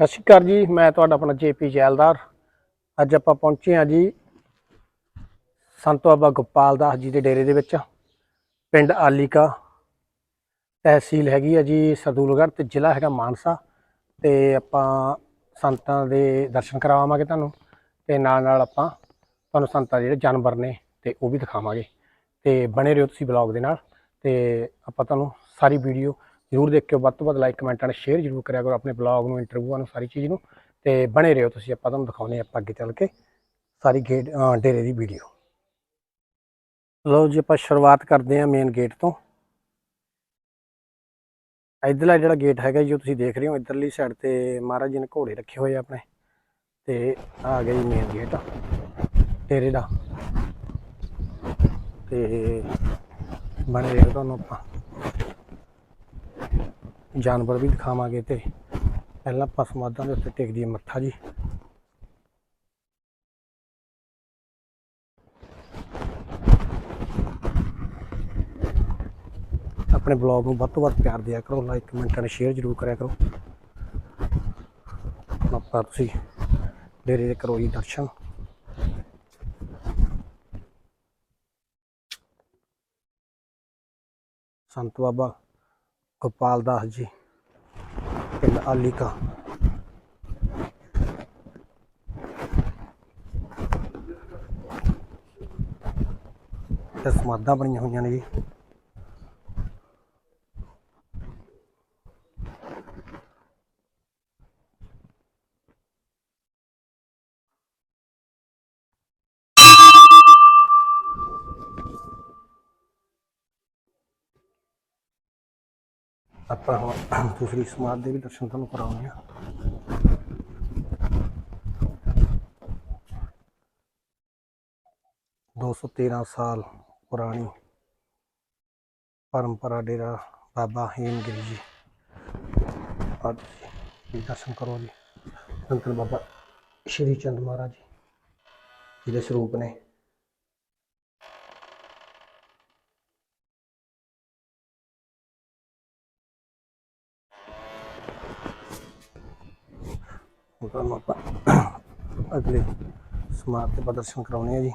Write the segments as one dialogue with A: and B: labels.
A: ਸਤਿ ਸ਼੍ਰੀ ਅਕਾਲ ਜੀ, ਮੈਂ ਤੁਹਾਡਾ ਆਪਣਾ ਜੇਪੀ ਜੈਲਦਾਰ। ਅੱਜ ਆਪਾਂ ਪਹੁੰਚੇ ਹਾਂ ਜੀ ਸੰਤ ਬਾਬਾ ਗੋਪਾਲ ਦਾਸ ਜੀ ਦੇ ਡੇਰੇ ਦੇ ਵਿੱਚ, ਪਿੰਡ ਆਲੀਕਾ। ਤਹਿਸੀਲ ਹੈਗੀ ਆ ਜੀ ਸਰਦੂਲਗੜ੍ਹ ਤੇ ਜ਼ਿਲ੍ਹਾ ਹੈਗਾ ਮਾਨਸਾ। ਤੇ ਆਪਾਂ ਸੰਤਾਂ ਦੇ ਦਰਸ਼ਨ ਕਰਾਵਾਂਗੇ ਤੁਹਾਨੂੰ ਤੇ ਨਾਲ ਨਾਲ ਆਪਾਂ ਤੁਹਾਨੂੰ ਸੰਤਾਂ ਦੇ ਜਿਹੜੇ ਜਾਨਵਰ ਨੇ ਤੇ ਉਹ ਵੀ ਦਿਖਾਵਾਂਗੇ। ਤੇ ਬਣੇ ਰਹੋ ਤੁਸੀਂ ਬਲੌਗ ਦੇ ਨਾਲ ਤੇ ਆਪਾਂ ਤੁਹਾਨੂੰ ਸਾਰੀ ਵੀਡੀਓ ਜਰੂਰ ਦੇਖਿਓ, ਵੱਧ ਤੋਂ ਵੱਧ ਲਾਈਕ ਕਮੈਂਟ ਐਂਡ ਸ਼ੇਅਰ ਜਰੂਰ ਕਰਿਆ ਕਰੋ ਆਪਣੇ ਬਲੌਗ ਨੂੰ ਇੰਟਰਵਿਊਆਂ ਨੂੰ, ਸਾਰੀ ਚੀਜ਼ ਨੂੰ ਤੇ ਬਣੇ ਰਹੋ ਤੁਸੀਂ, ਆਪਾਂ ਤੁਹਾਨੂੰ ਦਿਖਾਉਨੇ ਆਪਾਂ ਅੱਗੇ ਚੱਲ ਕੇ ਸਾਰੀ ਗੇਟ ਡੇਰੇ ਦੀ ਵੀਡੀਓ ਲਓ ਜੀ, ਆਪਾਂ ਸ਼ੁਰੂਆਤ ਕਰਦੇ ਹਾਂ ਮੇਨ ਗੇਟ ਤੋਂ। ਇਧਰਲਾ ਜਿਹੜਾ ਗੇਟ ਹੈਗਾ ਜੀ, ਉਹ ਤੁਸੀਂ ਦੇਖ ਰਹੇ ਹੋ, ਇਧਰਲੀ ਸਾਈਡ ਤੇ ਮਹਾਰਾਜ ਜੀ ਨੇ ਘੋੜੇ ਰੱਖੇ ਹੋਏ ਆਪਣੇ। ਤੇ ਆ ਗਿਆ ਜੀ ਮੇਨ ਗੇਟ ਡੇਰੇ ਦਾ। ਤੇ ਬਣੇ ਰਹੋ ਤੁਹਾਨੂੰ ਆਪਾਂ। ਜਾਨਵਰ ਵੀ ਦਿਖਾਵਾਂਗੇ ਤੇ ਪਹਿਲਾਂ ਆਪਾਂ ਸਮਾਧਾਂ ਦੇ ਉੱਤੇ ਟੇਕਦੀ ਦਈਏ ਮੱਥਾ ਜੀ। ਆਪਣੇ ਬਲੌਗ ਨੂੰ ਵੱਧ ਤੋਂ ਵੱਧ ਪਿਆਰ ਦਿਆ ਕਰੋ, ਲਾਈਕ, ਕਮੈਂਟ ਐਂਡ ਸ਼ੇਅਰ ਜ਼ਰੂਰ ਕਰਿਆ ਕਰੋ। ਹੁਣ ਆਪਾਂ ਤੁਸੀਂ ਡੇਰੇ ਦੇ ਕਰੋ ਜੀ ਦਰਸ਼ਨ। ਸੰਤ ਬਾਬਾ ਗੋਪਾਲ ਦਾਸ ਜੀ ਪਿੰਡ ਆਲੀਕਾ। ਤੇ ਸਮਾਧਾਂ ਬਣੀਆਂ ਹੋਈਆਂ ਨੇ ਜੀ। ਆਪਾਂ ਹੁਣ ਦੂਸਰੀ ਸਮਾਧ ਦੇ ਵੀ ਦਰਸ਼ਨ ਤੁਹਾਨੂੰ ਕਰਾਉਂਦੇ ਆ ਦੋ ਸੌ ਤੇਰਾਂ ਸਾਲ ਪੁਰਾਣੀ ਪਰੰਪਰਾ ਡੇਰਾ ਬਾਬਾ ਹੇਮਗਿਰੀ ਜੀ ਅੱਜ ਜੀ ਦਰਸ਼ਨ ਕਰੋ ਜੀ ਸੰਤ ਬਾਬਾ ਸ਼੍ਰੀ ਚੰਦ ਮਹਾਰਾਜ ਜੀ ਦੇ ਸਰੂਪ ਨੇ ਹੁਣ ਤੁਹਾਨੂੰ ਆਪਾਂ ਅਗਲੇ ਸਮਾਰਟ ਤੇ ਪ੍ਰਦਰਸ਼ਨ ਕਰਾਉਣੇ ਆ ਜੀ।